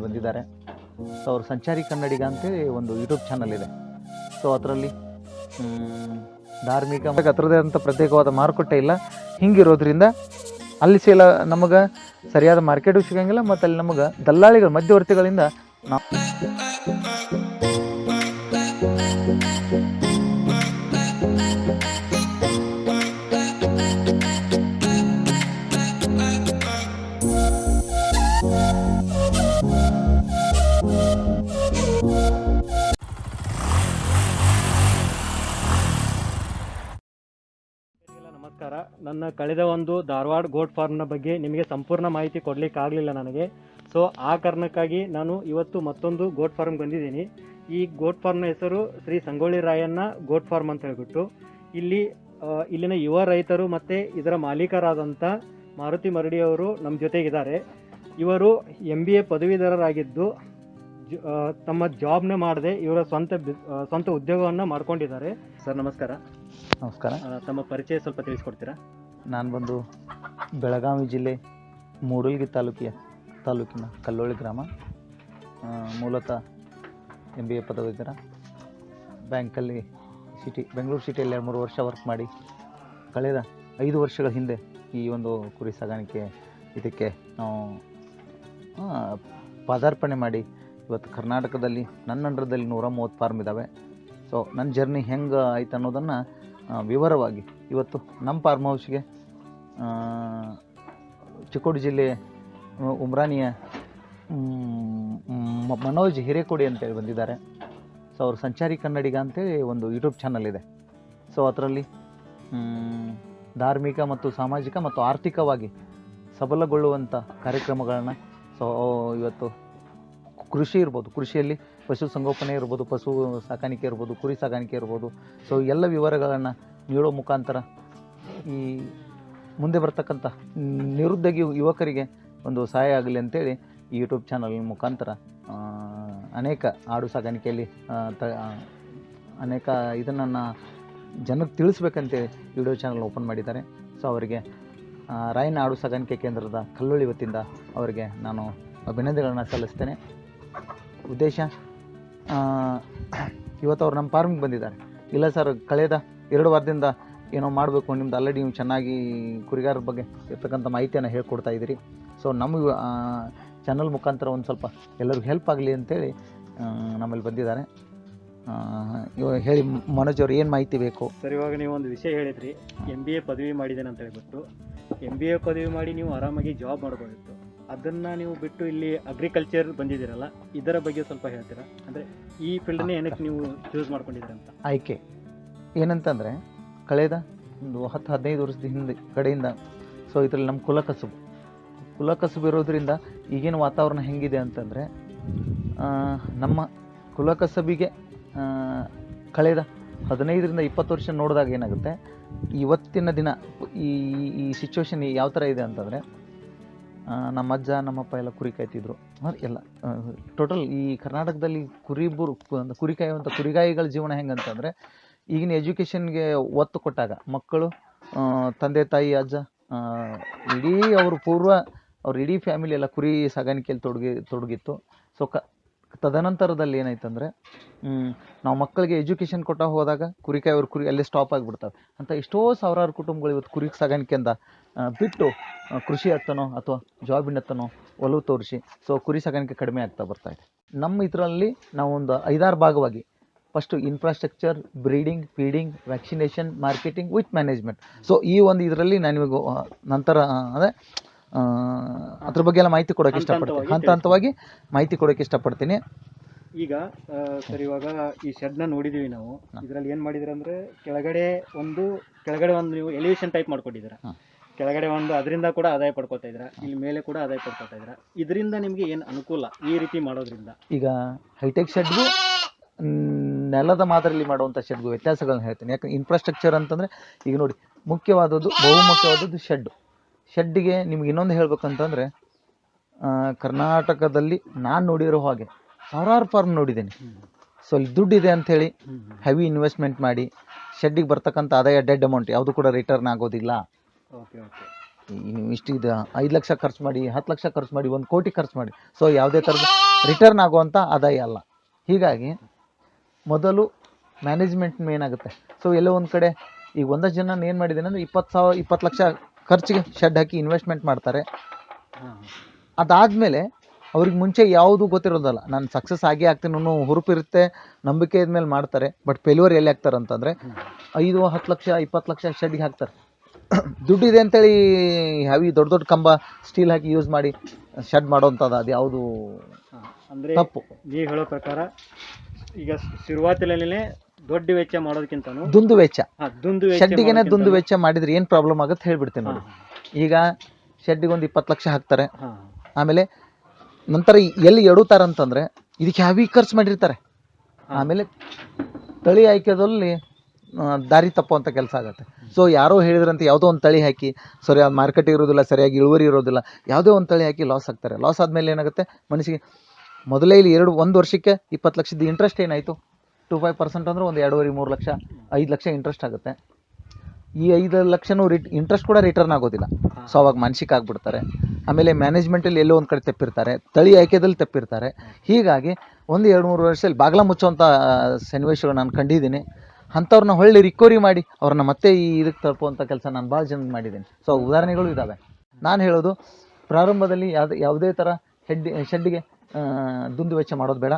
ಬಂದಿದ್ದಾರೆ. ಸೊ ಅವರು ಸಂಚಾರಿ ಕನ್ನಡಿಗ ಅಂತೇಳಿ ಒಂದು ಯೂಟ್ಯೂಬ್ ಚಾನಲ್ ಇದೆ. ಸೊ ಅದರಲ್ಲಿ ಧಾರ್ಮಿಕ ಅದರದೇ ಅಂತ ಪ್ರತ್ಯೇಕವಾದ ಮಾರುಕಟ್ಟೆ ಇಲ್ಲ. ಹಿಂಗಿರೋದ್ರಿಂದ ಅಲ್ಲಿ ಸೇಲ, ನಮಗೆ ಸರಿಯಾದ ಮಾರ್ಕೆಟು ಸಿಗಂಗಿಲ್ಲ ಮತ್ತು ಅಲ್ಲಿ ನಮಗೆ ದಲ್ಲಾಳಿಗಳು ಮಧ್ಯವರ್ತಿಗಳಿಂದ ನಾವು ನನ್ನ ಕಳೆದ ಒಂದು ಧಾರವಾಡ ಗೋಟ್ ಫಾರ್ಮ್ನ ಬಗ್ಗೆ ನಿಮಗೆ ಸಂಪೂರ್ಣ ಮಾಹಿತಿ ಕೊಡಲಿಕ್ಕಾಗಲಿಲ್ಲ ನನಗೆ. ಸೊ ಆ ಕಾರಣಕ್ಕಾಗಿ ನಾನು ಇವತ್ತು ಮತ್ತೊಂದು ಗೋಟ್ ಫಾರ್ಮ್ ಬಂದಿದ್ದೀನಿ. ಈ ಗೋಟ್ ಫಾರ್ಮ್ನ ಹೆಸರು ಶ್ರೀ ಸಂಗೊಳ್ಳಿ ರಾಯಣ್ಣ ಗೋಟ್ ಫಾರ್ಮ್ ಅಂತ ಹೇಳ್ಬಿಟ್ಟು. ಇಲ್ಲಿ ಇಲ್ಲಿನ ಯುವ ರೈತರು ಮತ್ತು ಇದರ ಮಾಲೀಕರಾದಂಥ ಮಾರುತಿ ಮರಡಿಯವರು ನಮ್ಮ ಜೊತೆಗಿದ್ದಾರೆ. ಇವರು ಎಂ ಬಿ ಎ ಪದವೀಧರರಾಗಿದ್ದು ತಮ್ಮ ಜಾಬ್ನ ಮಾಡದೆ ಇವರ ಸ್ವಂತ ಬಿ- ಸ್ವಂತ ಉದ್ಯೋಗವನ್ನು ಮಾಡ್ಕೊಂಡಿದ್ದಾರೆ. ಸರ್ ನಮಸ್ಕಾರ. ನಮಸ್ಕಾರ. ತಮ್ಮ ಪರಿಚಯ ಸ್ವಲ್ಪ ತಿಳಿಸ್ಕೊಡ್ತೀರಾ? ನಾನು ಬಂದು ಬೆಳಗಾವಿ ಜಿಲ್ಲೆ ಮೂಡಲ್ಗಿ ತಾಲೂಕಿಯ ತಾಲೂಕಿನ ಕಲ್ಲೋಳಿ ಗ್ರಾಮ ಮೂಲತಃ ಎಂ ಬಿ ಎ ಪದವೀಧರ ಬ್ಯಾಂಕಲ್ಲಿ ಸಿಟಿ, ಬೆಂಗಳೂರು ಸಿಟಿಯಲ್ಲಿ ಎರಡು ಮೂರು ವರ್ಷ ವರ್ಕ್ ಮಾಡಿ, ಕಳೆದ ಐದು ವರ್ಷಗಳ ಹಿಂದೆ ಈ ಒಂದು ಕುರಿ ಸಾಗಾಣಿಕೆ ಇದಕ್ಕೆ ನಾವು ಪಾದಾರ್ಪಣೆ ಮಾಡಿ ಇವತ್ತು ಕರ್ನಾಟಕದಲ್ಲಿ ನನ್ನ ಅಂಡ್ರದಲ್ಲಿ ನೂರ ಮೂವತ್ತು ಫಾರ್ಮ್ ಇದ್ದಾವೆ ಸೊ ನನ್ನ ಜರ್ನಿ ಹೆಂಗೆ ಆಯ್ತು ಅನ್ನೋದನ್ನು ವಿವರವಾಗಿ ಇವತ್ತು ನಮ್ಮ ಫಾರ್ಮ್ ಹೌಸ್ಗೆ ಚಿಕ್ಕೋಡಿ ಜಿಲ್ಲೆ ಉಮ್ರಾನಿಯ ಮನೋಜ್ ಹಿರೇಕೋಡಿ ಅಂತೇಳಿ ಬಂದಿದ್ದಾರೆ. ಸೊ ಅವರು ಸಂಚಾರಿ ಕನ್ನಡಿಗ ಅಂತೇಳಿ ಒಂದು ಯೂಟ್ಯೂಬ್ ಚಾನಲ್ ಇದೆ. ಸೊ ಅದರಲ್ಲಿ ಧಾರ್ಮಿಕ ಮತ್ತು ಸಾಮಾಜಿಕ ಮತ್ತು ಆರ್ಥಿಕವಾಗಿ ಸಬಲಗೊಳ್ಳುವಂಥ ಕಾರ್ಯಕ್ರಮಗಳನ್ನು ಸೊ ಇವತ್ತು ಕೃಷಿ ಇರ್ಬೋದು, ಕೃಷಿಯಲ್ಲಿ ಪಶು ಸಂಗೋಪನೆ ಇರ್ಬೋದು, ಪಶು ಸಾಕಾಣಿಕೆ ಇರ್ಬೋದು, ಕುರಿ ಸಾಕಾಣಿಕೆ ಇರ್ಬೋದು. ಸೊ ಎಲ್ಲ ವಿವರಗಳನ್ನು ನೀಡೋ ಮುಖಾಂತರ ಈ ಮುಂದೆ ಬರ್ತಕ್ಕಂಥ ನಿರುದ್ಯೋಗಿ ಯುವಕರಿಗೆ ಒಂದು ಸಹಾಯ ಆಗಲಿ ಅಂತೇಳಿ ಈ ಯೂಟ್ಯೂಬ್ ಚಾನಲ್ ಮುಖಾಂತರ ಅನೇಕ ಆಡು ಸಾಗಾಣಿಕೆಯಲ್ಲಿ ತ- ಅನೇಕ ಇದನ್ನು ಜನಕ್ಕೆ ತಿಳಿಸ್ಬೇಕಂತೇಳಿ ವಿಡಿಯೋ ಚಾನಲ್ ಓಪನ್ ಮಾಡಿದ್ದಾರೆ. ಸೊ ಅವರಿಗೆ ರಾಯನ ಆಡು ಸಾಗಾಣಿಕೆ ಕೇಂದ್ರದ ಕಲ್ಲೊಳಿ ವತಿಯಿಂದ ಅವರಿಗೆ ನಾನು ಅಭಿನಂದನೆಗಳನ್ನು ಸಲ್ಲಿಸ್ತೇನೆ. ಉದ್ದೇಶ ಇವತ್ತು ಅವ್ರು ನಮ್ಮ ಫಾರ್ಮಿಗೆ ಬಂದಿದ್ದಾರೆ. ಇಲ್ಲ ಸರ್, ಕಳೆದ ಎರಡು ವಾರದಿಂದ ಏನೋ ಮಾಡಬೇಕು ನಿಮ್ದು ಆಲ್ರೆಡಿ ನೀವು ಚೆನ್ನಾಗಿ ಕುರಿಗಾರ ಬಗ್ಗೆ ಇರ್ತಕ್ಕಂಥ ಮಾಹಿತಿಯನ್ನು ಹೇಳ್ಕೊಡ್ತಾ ಇದ್ದೀರಿ. ಸೊ ನಮ್ಮ ಚಾನಲ್ ಮುಖಾಂತರ ಒಂದು ಸ್ವಲ್ಪ ಎಲ್ಲರಿಗೂ ಹೆಲ್ಪ್ ಆಗಲಿ ಅಂತೇಳಿ ನಮ್ಮಲ್ಲಿ ಬಂದಿದ್ದಾರೆ. ಹೇಳಿ ಮನೋಜ್ ಅವ್ರು ಏನು ಮಾಹಿತಿ ಬೇಕು? ಸರ್ ಇವಾಗ ನೀವು ಒಂದು ವಿಷಯ ಹೇಳಿದ್ರಿ ಎಂ ಬಿ ಎ ಪದವಿ ಮಾಡಿದ್ದೇನೆ ಅಂತ ಹೇಳ್ಬಿಟ್ಟು. ಎಂ ಬಿ ಎ ಪದವಿ ಮಾಡಿ ನೀವು ಆರಾಮಾಗಿ ಜಾಬ್ ಮಾಡ್ಬೋದಿತ್ತು ಅದನ್ನು ನೀವು ಬಿಟ್ಟು ಇಲ್ಲಿ ಅಗ್ರಿಕಲ್ಚರ್ ಬಂದಿದ್ದೀರಲ್ಲ ಇದರ ಬಗ್ಗೆ ಸ್ವಲ್ಪ ಹೇಳ್ತೀರಾ? ಅಂದರೆ ಈ ಫೀಲ್ಡನ್ನೇ ಏನಕ್ಕೆ ನೀವು ಚೂಸ್ ಮಾಡ್ಕೊಂಡಿದ್ದೀರಾ ಅಂತ? ಆಯ್ಕೆ. ಏನಂತಂದರೆ, ಕಳೆದ ಒಂದು ಹತ್ತು ಹದಿನೈದು ವರ್ಷದ ಹಿಂದೆ ಕಡೆಯಿಂದ ಸೊ ಇದರಲ್ಲಿ ನಮ್ಮ ಕುಲಕಸುಬು. ಕುಲಕಸುಬು ಇರೋದ್ರಿಂದ ಈಗಿನ ವಾತಾವರಣ ಹೆಂಗಿದೆ ಅಂತಂದರೆ ನಮ್ಮ ಕುಲಕಸಬಿಗೆ ಕಳೆದ ಹದಿನೈದರಿಂದ ಇಪ್ಪತ್ತು ವರ್ಷ ನೋಡಿದಾಗ ಏನಾಗುತ್ತೆ, ಇವತ್ತಿನ ದಿನ ಈ ಈ ಸಿಚುವೇಶನ್ ಯಾವ ಥರ ಇದೆ ಅಂತಂದರೆ ನಮ್ಮ ಅಜ್ಜ ನಮ್ಮಪ್ಪ ಎಲ್ಲ ಕುರಿ ಕಾಯ್ತಿದ್ರು. ಎಲ್ಲ ಟೋಟಲ್ ಈ ಕರ್ನಾಟಕದಲ್ಲಿ ಕುರಿಬುರು ಕು- ಕುರಿ ಕಾಯುವಂಥ ಕುರಿಗಾಯಿಗಳ ಜೀವನ ಹೆಂಗಂತಂದರೆ ಈಗಿನ ಎಜುಕೇಷನ್ಗೆ ಒತ್ತು ಕೊಟ್ಟಾಗ ಮಕ್ಕಳು ತಂದೆ, ತಾಯಿ, ಅಜ್ಜ ಇಡೀ ಅವರು ಪೂರ್ವ ಅವ್ರ ಇಡೀ ಫ್ಯಾಮಿಲಿ ಎಲ್ಲ ಕುರಿ ಸಾಗಾಣಿಕೆಯಲ್ಲಿ ತೊಡಗಿ, ತೊಡಗಿತ್ತು. ಸೊ ಕ, ತದನಂತರದಲ್ಲಿ ಏನಾಯ್ತಂದರೆ ನಾವು ಮಕ್ಕಳಿಗೆ ಎಜುಕೇಷನ್ ಕೊಟ್ಟ ಹೋದಾಗ ಕುರಿ ಅವ್ರ ಕುರಿ ಅಲ್ಲೇ ಸ್ಟಾಪ್ ಆಗಿಬಿಡ್ತವೆ. ಅಂತ ಎಷ್ಟೋ ಸಾವಿರಾರು ಕುಟುಂಬಗಳು ಇವತ್ತು ಕುರಿ ಸಾಗಾಣಿಕೆಯಿಂದ ಬಿಟ್ಟು ಕೃಷಿ ಹತ್ತನೋ ಅಥವಾ ಜಾಬಿನ ಹತ್ತನೋ ಒಲವು ತೋರಿಸಿ ಸೊ ಕುರಿ ಸಾಗಾಣಿಕೆ ಕಡಿಮೆ ಆಗ್ತಾ ಬರ್ತಾ ಇದೆ. ನಮ್ಮ ಇದರಲ್ಲಿ ನಾವು ಒಂದು ಐದಾರು ಭಾಗವಾಗಿ first infrastructure breeding feeding vaccination marketing with management so ಈ ಒಂದು ಇದರಲ್ಲಿ ನಾನು ಇವಾಗ ನಂತರ ಅಂದ್ರೆ ಅದ್ರ ಬಗ್ಗೆ ಎಲ್ಲ ಮಾಹಿತಿ ಕೊಡೋಕೆ ಇಷ್ಟಪಡ್ತೀನಿ. ಹಂತ ಹಂತವಾಗಿ ಮಾಹಿತಿ ಕೊಡೋಕೆ ಇಷ್ಟಪಡ್ತೀನಿ. ಈಗ ಸರಿ ಇವಾಗ ಈ ಶೆಡ್ನ ನೋಡಿದೀವಿ ನಾವು. ಇದರಲ್ಲಿ ಏನು ಮಾಡಿದ್ರೆ ಅಂದ್ರೆ ಕೆಳಗಡೆ ಒಂದು ಕೆಳಗಡೆ ಒಂದು ನೀವು ಎಲಿವೇಶನ್ ಟೈಪ್ ಮಾಡ್ಕೊಂಡಿದ್ದೀರಾ ಕೆಳಗಡೆ ಒಂದು ಅದರಿಂದ ಕೂಡ ಆದಾಯ ಪಡ್ಕೊತಾ ಇದ್ದೀರಾ. ಇಲ್ಲಿ ಮೇಲೆ ಕೂಡ ಆದಾಯ ಪಡ್ಕೊತಾ ಇದ್ದೀರಾ. ಇದರಿಂದ ನಿಮಗೆ ಏನು ಅನುಕೂಲ ಈ ರೀತಿ ಮಾಡೋದ್ರಿಂದ? ಈಗ ಹೈಟೆಕ್ ಶೆಡ್ಗೂ ನೆಲದ ಮಾದರಿಯಲ್ಲಿ ಮಾಡುವಂಥ ಶೆಡ್ಗೂ ವ್ಯತ್ಯಾಸಗಳನ್ನ ಹೇಳ್ತೀನಿ. ಯಾಕಂದ್ರೆ ಇನ್ಫ್ರಾಸ್ಟ್ರಕ್ಚರ್ ಅಂತಂದರೆ ಈಗ ನೋಡಿ ಮುಖ್ಯವಾದದ್ದು ಬಹುಮುಖ್ಯವಾದದ್ದು ಶೆಡ್. ಶೆಡ್ಡಿಗೆ ನಿಮ್ಗೆ ಇನ್ನೊಂದು ಹೇಳ್ಬೇಕಂತಂದರೆ ಕರ್ನಾಟಕದಲ್ಲಿ ನಾನು ನೋಡಿರೋ ಹಾಗೆ ಸಾವಿರಾರು ಫಾರ್ಮ್ ನೋಡಿದ್ದೇನೆ. ಸೊ ಇಲ್ಲಿ ದುಡ್ಡಿದೆ ಅಂಥೇಳಿ ಹೆವಿ ಇನ್ವೆಸ್ಟ್ಮೆಂಟ್ ಮಾಡಿ ಶೆಡ್ಡಿಗೆ ಬರ್ತಕ್ಕಂಥ ಆದಾಯ ಡೆಡ್ ಅಮೌಂಟ್ ಯಾವುದು ಕೂಡ ರಿಟರ್ನ್ ಆಗೋದಿಲ್ಲ. ಓಕೆ ಓಕೆ ನೀವು ಇಷ್ಟು ಇದು ಐದು ಲಕ್ಷ ಖರ್ಚು ಮಾಡಿ ಹತ್ತು ಲಕ್ಷ ಖರ್ಚು ಮಾಡಿ ಒಂದು ಕೋಟಿ ಖರ್ಚು ಮಾಡಿ. ಸೊ ಯಾವುದೇ ಥರದ ರಿಟರ್ನ್ ಆಗುವಂಥ ಆದಾಯ ಅಲ್ಲ. ಹೀಗಾಗಿ ಮೊದಲು ಮ್ಯಾನೇಜ್ಮೆಂಟ್ ಮೇನ್ ಆಗುತ್ತೆ. ಸೊ ಎಲ್ಲೋ ಒಂದು ಕಡೆ ಈಗ ಒಂದಷ್ಟು ಜನ ಏನು ಮಾಡಿದ್ದೇನೆ ಅಂದರೆ ಇಪ್ಪತ್ತು ಸಾವಿರ, ಇಪ್ಪತ್ತು ಲಕ್ಷ ಖರ್ಚಿಗೆ ಶೆಡ್ ಹಾಕಿ ಇನ್ವೆಸ್ಟ್ಮೆಂಟ್ ಮಾಡ್ತಾರೆ. ಅದಾದಮೇಲೆ ಅವ್ರಿಗೆ ಮುಂಚೆ ಯಾವುದು ಗೊತ್ತಿರೋದಲ್ಲ. ನಾನು ಸಕ್ಸಸ್ ಆಗೇ ಆಗ್ತೀನಿ ಅನ್ನೋ ಹುರುಪಿರುತ್ತೆ ನಂಬಿಕೆ ಮೇಲೆ ಮಾಡ್ತಾರೆ. ಬಟ್ ಫೇಲ್ಯೂರ್ ಎಲ್ಲಿ ಹಾಕ್ತಾರೆ ಅಂತಂದರೆ ಐದು, ಹತ್ತು ಲಕ್ಷ, ಇಪ್ಪತ್ತು ಲಕ್ಷ ಶೆಡ್ಗೆ ಹಾಕ್ತಾರೆ. ದುಡ್ಡಿದೆ ಅಂತೇಳಿ ಹೆವಿ ದೊಡ್ಡ ದೊಡ್ಡ ಕಂಬ ಸ್ಟೀಲ್ ಹಾಕಿ ಯೂಸ್ ಮಾಡಿ ಶೆಡ್ ಮಾಡೋವಂಥದ್ದು ಅದು ಯಾವುದು ಅಂದ್ರೆ ತಪ್ಪು. ನೀವು ಹೇಳೋ ಪ್ರಕಾರ ಈಗ ಶುರುವಾತಿನಲ್ಲೇ ದೊಡ್ಡ ವೆಚ್ಚ ಮಾಡೋದಕ್ಕಿಂತ ದುಂದು ವೆಚ್ಚ. ದುಂದು ವೆಚ್ಚ ಶೆಡ್ಡಿಗೆನೆ ದುಂದು ವೆಚ್ಚ ಮಾಡಿದ್ರೆ ಏನ್ ಪ್ರಾಬ್ಲಮ್ ಆಗುತ್ತೆ ಹೇಳ್ಬಿಡ್ತೇನೆ ನೋಡಿ. ಈಗ ಶೆಡ್ಡಿಗೆ ಒಂದು ಇಪ್ಪತ್ತು ಲಕ್ಷ ಹಾಕ್ತಾರೆ. ಆಮೇಲೆ ನಂತರ ಎಲ್ಲಿ ಎಡುತ್ತಾರೆ ಅಂತಂದ್ರೆ ಇದಕ್ಕೆ ಹ್ಯಾವಿ ಖರ್ಚು ಮಾಡಿರ್ತಾರೆ. ಆಮೇಲೆ ತಳಿ ಆಯ್ಕೆದಲ್ಲಿ ದಾರಿ ದಾರಿ ತಪ್ಪುವಂಥ ಕೆಲಸ ಆಗುತ್ತೆ. ಸೊ ಯಾರೋ ಹೇಳಿದ್ರಂತೆ ಯಾವುದೋ ಒಂದು ತಳಿ ಹಾಕಿ ಸರಿಯಾದ ಮಾರ್ಕೆಟ್ ಇರೋದಿಲ್ಲ ಸರಿಯಾಗಿ ಇಳುವರಿ ಇರೋದಿಲ್ಲ ಯಾವುದೋ ಒಂದು ತಳಿ ಹಾಕಿ ಲಾಸ್ ಆಗ್ತಾರೆ. ಲಾಸ್ ಆದಮೇಲೆ ಏನಾಗುತ್ತೆ? ಮನುಷ್ಯಗೆ ಮೊದಲೇ ಇಲ್ಲಿ ಎರಡು, ಒಂದು ವರ್ಷಕ್ಕೆ ಇಪ್ಪತ್ತು ಲಕ್ಷದ ಇಂಟ್ರೆಸ್ಟ್ ಏನಾಯಿತು? ಟು ಫೈವ್ ಪರ್ಸೆಂಟ್ ಅಂದರೆ ಒಂದು ಎರಡೂವರೆ, ಮೂರು ಲಕ್ಷ, ಐದು ಲಕ್ಷ ಇಂಟ್ರೆಸ್ಟ್ ಆಗುತ್ತೆ. ಈ ಐದು ಲಕ್ಷನೂ ರಿಟ್ ಇಂಟ್ರೆಸ್ಟ್ ಕೂಡ ರಿಟರ್ನ್ ಆಗೋದಿಲ್ಲ. ಸೊ ಅವಾಗ ಮಾನಸಿಕ ಆಗ್ಬಿಡ್ತಾರೆ. ಆಮೇಲೆ ಮ್ಯಾನೇಜ್ಮೆಂಟಲ್ಲಿ ಎಲ್ಲೋ ಒಂದು ಕಡೆ ತಪ್ಪಿರ್ತಾರೆ. ತಳಿ ಆಯ್ಕೆದಲ್ಲಿ ತಪ್ಪಿರ್ತಾರೆ. ಹೀಗಾಗಿ ಒಂದು ಎರಡು, ಮೂರು ವರ್ಷದಲ್ಲಿ ಬಾಗ್ಲ ಮುಚ್ಚುವಂಥ ಸನ್ನಿವೇಶಗಳು ನಾನು ಕಂಡಿದ್ದೀನಿ. ಅಂಥವ್ರನ್ನ ಹೊಳ್ಳಿ ರಿಕವರಿ ಮಾಡಿ ಅವ್ರನ್ನ ಮತ್ತೆ ಈ ಇದಕ್ಕೆ ತಲುಪುವಂಥ ಕೆಲಸ ನಾನು ಭಾಳ ಜನ ಮಾಡಿದ್ದೀನಿ. ಸೊ ಉದಾಹರಣೆಗಳು ಇದ್ದಾವೆ ನಾನು ಹೇಳೋದು, ಪ್ರಾರಂಭದಲ್ಲಿ ಯಾವ್ದು, ಯಾವುದೇ ಥರ ಹೆಡ್ ಶೆಡ್ಡಿಗೆ ದುಂದು ವೆಚ್ಚ ಮಾಡೋದು ಬೇಡ.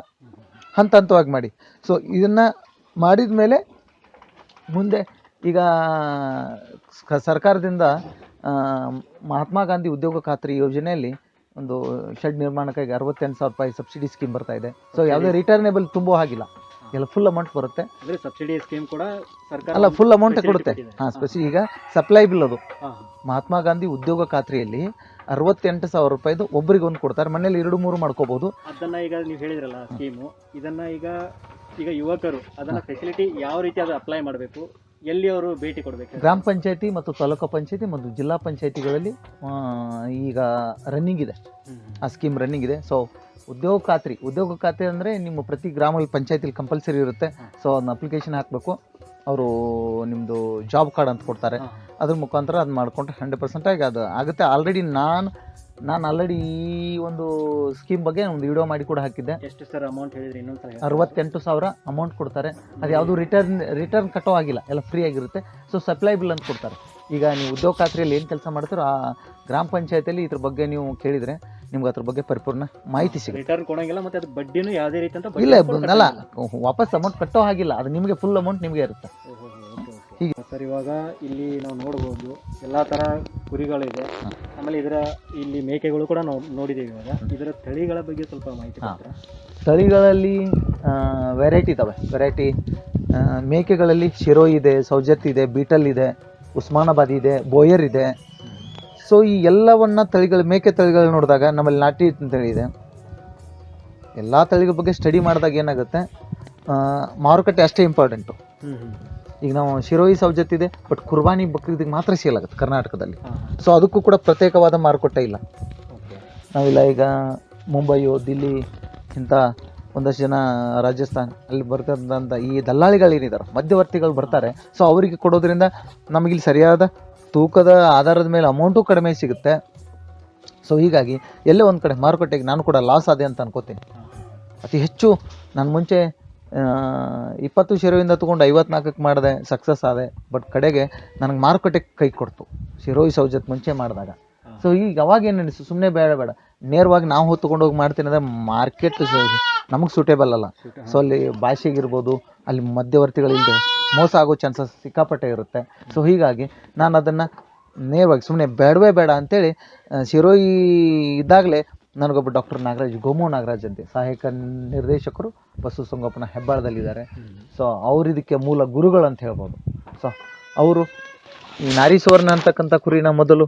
ಹಂತ ಹಂತವಾಗಿ ಮಾಡಿ. ಸೊ ಇದನ್ನು ಮಾಡಿದ ಮೇಲೆ ಮುಂದೆ ಈಗ ಸರ್ಕಾರದಿಂದ ಮಹಾತ್ಮ ಗಾಂಧಿ ಉದ್ಯೋಗ ಖಾತ್ರಿ ಯೋಜನೆಯಲ್ಲಿ ಒಂದು ಶೆಡ್ ನಿರ್ಮಾಣಕ್ಕಾಗಿ ಅರವತ್ತೆಂಟು ಸಾವಿರ ರೂಪಾಯಿ ಸಬ್ಸಿಡಿ ಸ್ಕೀಮ್ ಬರ್ತಾ ಇದೆ. ಸೊ ಯಾವುದೇ ರಿಟರ್ನೇಬಲ್ ತುಂಬೋ ಹಾಗಿಲ್ಲ. ಎಲ್ಲ ಫುಲ್ ಅಮೌಂಟ್ ಬರುತ್ತೆ. ಸಬ್ಸಿಡಿ ಸ್ಕೀಮ್ ಕೂಡ ಸರ್ಕಾರ ಅಲ್ಲ ಫುಲ್ ಅಮೌಂಟ್ ಕೊಡುತ್ತೆ. ಹಾಂ ಸ್ಪೆಷಲಿ ಈಗ ಸಪ್ಲೈ ಬಿಲ್ ಅದು. ಮಹಾತ್ಮ ಗಾಂಧಿ ಉದ್ಯೋಗ ಖಾತ್ರಿಯಲ್ಲಿ ಅರವತ್ತೆಂಟು ಸಾವಿರ ರೂಪಾಯಿದು ಒಬ್ಬರಿಗೆ ಒಂದು ಕೊಡ್ತಾರೆ. ಮನೇಲಿ ಎರಡು ಮೂರು ಮಾಡ್ಕೋಬಹುದು ಅದನ್ನ ಈಗ ನೀವು ಹೇಳಿದ್ರಲ್ಲ ಸ್ಕೀಮು ಇದನ್ನ ಈಗ ಈಗ ಯುವಕರು ಅದನ್ನ ಫೆಸಿಲಿಟಿ ಯಾವ ರೀತಿ ಅದು ಅಪ್ಲೈ ಮಾಡಬೇಕು ಎಲ್ಲಿ ಅವರು ಭೇಟಿ ಕೊಡಬೇಕು? ಗ್ರಾಮ ಪಂಚಾಯತಿ ಮತ್ತು ತಾಲೂಕು ಪಂಚಾಯತಿ ಮತ್ತು ಜಿಲ್ಲಾ ಪಂಚಾಯತಿಗಳಲ್ಲಿ ಈಗ ರನ್ನಿಂಗ್ ಇದೆ. ಆ ಸ್ಕೀಮ್ ರನ್ನಿಂಗ್ ಇದೆ. ಸೊ ಉದ್ಯೋಗ ಖಾತ್ರಿ. ಉದ್ಯೋಗ ಖಾತ್ರಿ ಅಂದರೆ ನಿಮ್ಮ ಪ್ರತಿ ಗ್ರಾಮ ಪಂಚಾಯತಿಲಿ ಕಂಪಲ್ಸರಿ ಇರುತ್ತೆ. ಸೊ ಅದನ್ನ ಅಪ್ಲಿಕೇಶನ್ ಹಾಕಬೇಕು. ಅವರು ನಿಮ್ಮದು ಜಾಬ್ ಕಾರ್ಡ್ ಅಂತ ಕೊಡ್ತಾರೆ. ಅದ್ರ ಮುಖಾಂತರ ಅದು ಮಾಡ್ಕೊಂಡ್ರೆ ಹಂಡ್ರೆಡ್ ಪರ್ಸೆಂಟಾಗಿ ಅದು ಆಗುತ್ತೆ. ಆಲ್ರೆಡಿ ನಾನು ನಾನು ಆಲ್ರೆಡಿ ಈ ಒಂದು ಸ್ಕೀಮ್ ಬಗ್ಗೆ ಒಂದು ವಿಡಿಯೋ ಮಾಡಿ ಕೂಡ ಹಾಕಿದ್ದೆ. ಎಷ್ಟು ಸರ್ ಅಮೌಂಟ್ ಹೇಳಿದ್ರಿ? ಇನ್ನೊಂದು. ಅರವತ್ತೆಂಟು ಸಾವಿರ ಅಮೌಂಟ್ ಕೊಡ್ತಾರೆ. ಅದು ಯಾವುದು ರಿಟರ್ನ್ ರಿಟರ್ನ್ ಕಟ್ಟೋ ಆಗಿಲ್ಲ. ಎಲ್ಲ ಫ್ರೀ ಆಗಿರುತ್ತೆ. ಸೊ ಸಪ್ಲೈ ಬಿಲ್ ಅಂತ ಕೊಡ್ತಾರೆ. ಈಗ ನೀವು ಉದ್ಯೋಗ ಖಾತ್ರಿಯಲ್ಲಿ ಏನು ಕೆಲಸ ಮಾಡ್ತೀರೋ ಆ ಗ್ರಾಮ ಪಂಚಾಯತಿಯಲ್ಲಿ ಇದ್ರ ಬಗ್ಗೆ ನೀವು ಕೇಳಿದರೆ ನಿಮ್ಗೆ ಅದ್ರ ಬಗ್ಗೆ ಪರಿಪೂರ್ಣ ಮಾಹಿತಿ ಸಿಗುತ್ತೆ. ರಿಟರ್ನ್ ಕೊಡಂಗಿಲ್ಲ ಮತ್ತೆ ಅದು ಬಡ್ಡಿನೂ ಯಾವುದೇ ರೀತಿ ಅಂತ ಇಲ್ಲ ಅಲ್ಲ ವಾಪಸ್ ಅಮೌಂಟ್ ಕಟ್ಟೋ ಹಾಗಿಲ್ಲ. ಅದು ನಿಮಗೆ ಫುಲ್ ಅಮೌಂಟ್ ನಿಮಗೆ ಇರುತ್ತೆ. ಹೀಗೆ. ಸರ್ ಇವಾಗ ಇಲ್ಲಿ ನಾವು ನೋಡ್ಬೋದು ಎಲ್ಲ ತರ ಕುರಿಗಳಿದೆ. ಆಮೇಲೆ ಇದರ ಇಲ್ಲಿ ಮೇಕೆಗಳು ಕೂಡ ನಾವು ನೋಡಿದ್ದೀವಿ ಇವಾಗ. ಇದರ ತಳಿಗಳ ಬಗ್ಗೆ ಸ್ವಲ್ಪ ಮಾಹಿತಿ. ಕೊಡ್ತೀರಾ? ತಳಿಗಳಲ್ಲಿ ವೆರೈಟಿ ಇದಾವೆ. ವೆರೈಟಿ ಮೇಕೆಗಳಲ್ಲಿ ಶಿರೋ ಇದೆ ಸೌಜತ್ ಇದೆ ಬೀಟಲ್ ಇದೆ. ಉಸ್ಮಾನಾಬಾದ್ ಇದೆ ಬೋಯರ್ ಇದೆ. ಸೊ ಈ ಎಲ್ಲವನ್ನ ತಳಿಗಳು ಮೇಕೆ ತಳಿಗಳು ನೋಡಿದಾಗ ನಮ್ಮಲ್ಲಿ ನಾಟಿ ತಳಿ ಇದೆ. ಎಲ್ಲ ತಳಿಗಳ ಬಗ್ಗೆ ಸ್ಟಡಿ ಮಾಡಿದಾಗ ಏನಾಗುತ್ತೆ? ಮಾರುಕಟ್ಟೆ ಅಷ್ಟೇ ಇಂಪಾರ್ಟೆಂಟು ಈಗ ನಾವು ಶಿರೋಯಿ ಸೌಜತ್ ಇದೆ ಬಟ್ ಕುರ್ಬಾನಿ ಬಕ್ರೀದಿಗೆ ಮಾತ್ರ ಸೇಲ್ ಆಗುತ್ತೆ ಕರ್ನಾಟಕದಲ್ಲಿ. ಸೊ ಅದಕ್ಕೂ ಕೂಡ ಪ್ರತ್ಯೇಕವಾದ ಮಾರುಕಟ್ಟೆ ಇಲ್ಲ. ನಾವಿಲ್ಲ ಈಗ ಮುಂಬೈಯು ದಿಲ್ಲಿ ಇಂಥ ಒಂದಷ್ಟು ಜನ ರಾಜಸ್ಥಾನ್ ಅಲ್ಲಿ ಬರ್ತಕ್ಕಂಥ ಈ ದಲ್ಲಾಳಿಗಳು ದಲ್ಲಾಳಿಗಳೇನಿದ್ದಾರೆ ಮಧ್ಯವರ್ತಿಗಳು ಬರ್ತಾರೆ. ಸೊ ಅವರಿಗೆ ಕೊಡೋದ್ರಿಂದ ನಮಗಿಲ್ಲಿ ಸರಿಯಾದ ತೂಕದ ಆಧಾರದ ಮೇಲೆ ಅಮೌಂಟು ಕಡಿಮೆ ಸಿಗುತ್ತೆ. ಸೊ ಹೀಗಾಗಿ ಎಲ್ಲೇ ಒಂದು ಕಡೆ ಮಾರುಕಟ್ಟೆಗೆ ನಾನು ಕೂಡ ಲಾಸ್ ಆದೆ ಅಂತ ಅನ್ಕೋತೀನಿ. ಅತಿ ಹೆಚ್ಚು ನಾನು ಮುಂಚೆ ಇಪ್ಪತ್ತು ಶಿರೋಯಿಂದ ತೊಗೊಂಡು ಐವತ್ನಾಲ್ಕಕ್ಕೆ ಮಾಡಿದೆ ಸಕ್ಸಸ್ ಆದೆ. ಬಟ್ ಕಡೆಗೆ ನನಗೆ ಮಾರುಕಟ್ಟೆಗೆ ಕೈ ಕೊಡ್ತು. ಶಿರೋಯಿ ಸೌಜತ್ ಮುಂಚೆ ಮಾಡಿದಾಗ. ಸೊ ಈಗ ಅವಾಗ ಏನು ಅನಿಸ್ತು? ಸುಮ್ಮನೆ ಬೇಡ ಬೇಡ. ನೇರವಾಗಿ ನಾವು ಹೊತ್ತುಕೊಂಡು ಹೋಗಿ ಮಾಡ್ತೀನಿ ಅಂದರೆ ಮಾರ್ಕೆಟ್ ನಮಗೆ ಸೂಟೇಬಲ್ ಅಲ್ಲ. ಸೊ ಅಲ್ಲಿ ಭಾಷೆಗಿರ್ಬೋದು ಅಲ್ಲಿ ಮಧ್ಯವರ್ತಿಗಳಿಲ್ಲದೆ ಮೋಸ ಆಗೋ ಚಾನ್ಸಸ್ ಸಿಕ್ಕಾಪಟ್ಟೆ ಇರುತ್ತೆ. ಸೊ ಹೀಗಾಗಿ ನಾನು ಅದನ್ನು ನೇರವಾಗಿ ಸುಮ್ಮನೆ ಬೇಡವೇ ಬೇಡ ಅಂತೇಳಿ ಶಿರೋಯಿ ಇದ್ದಾಗಲೇ ನನಗೊಬ್ಬ ಡಾಕ್ಟರ್ ನಾಗರಾಜ್ ಗೋಮು ನಾಗರಾಜ್ ಅಂತೆ. ಸಹಾಯಕ ನಿರ್ದೇಶಕರು ಪಶುಸಂಗೋಪನಾ ಹೆಬ್ಬಾಳದಲ್ಲಿದ್ದಾರೆ. ಹ್ಮ್. ಸೊ ಅವ್ರು ಇದಕ್ಕೆ ಮೂಲ ಗುರುಗಳು ಅಂತ ಹೇಳ್ಬೋದು. ಸೊ ಅವರು ಈ ನಾರಿ ಸುವರ್ಣ ಅಂತಕ್ಕಂಥ ಕುರಿನ ಮೊದಲು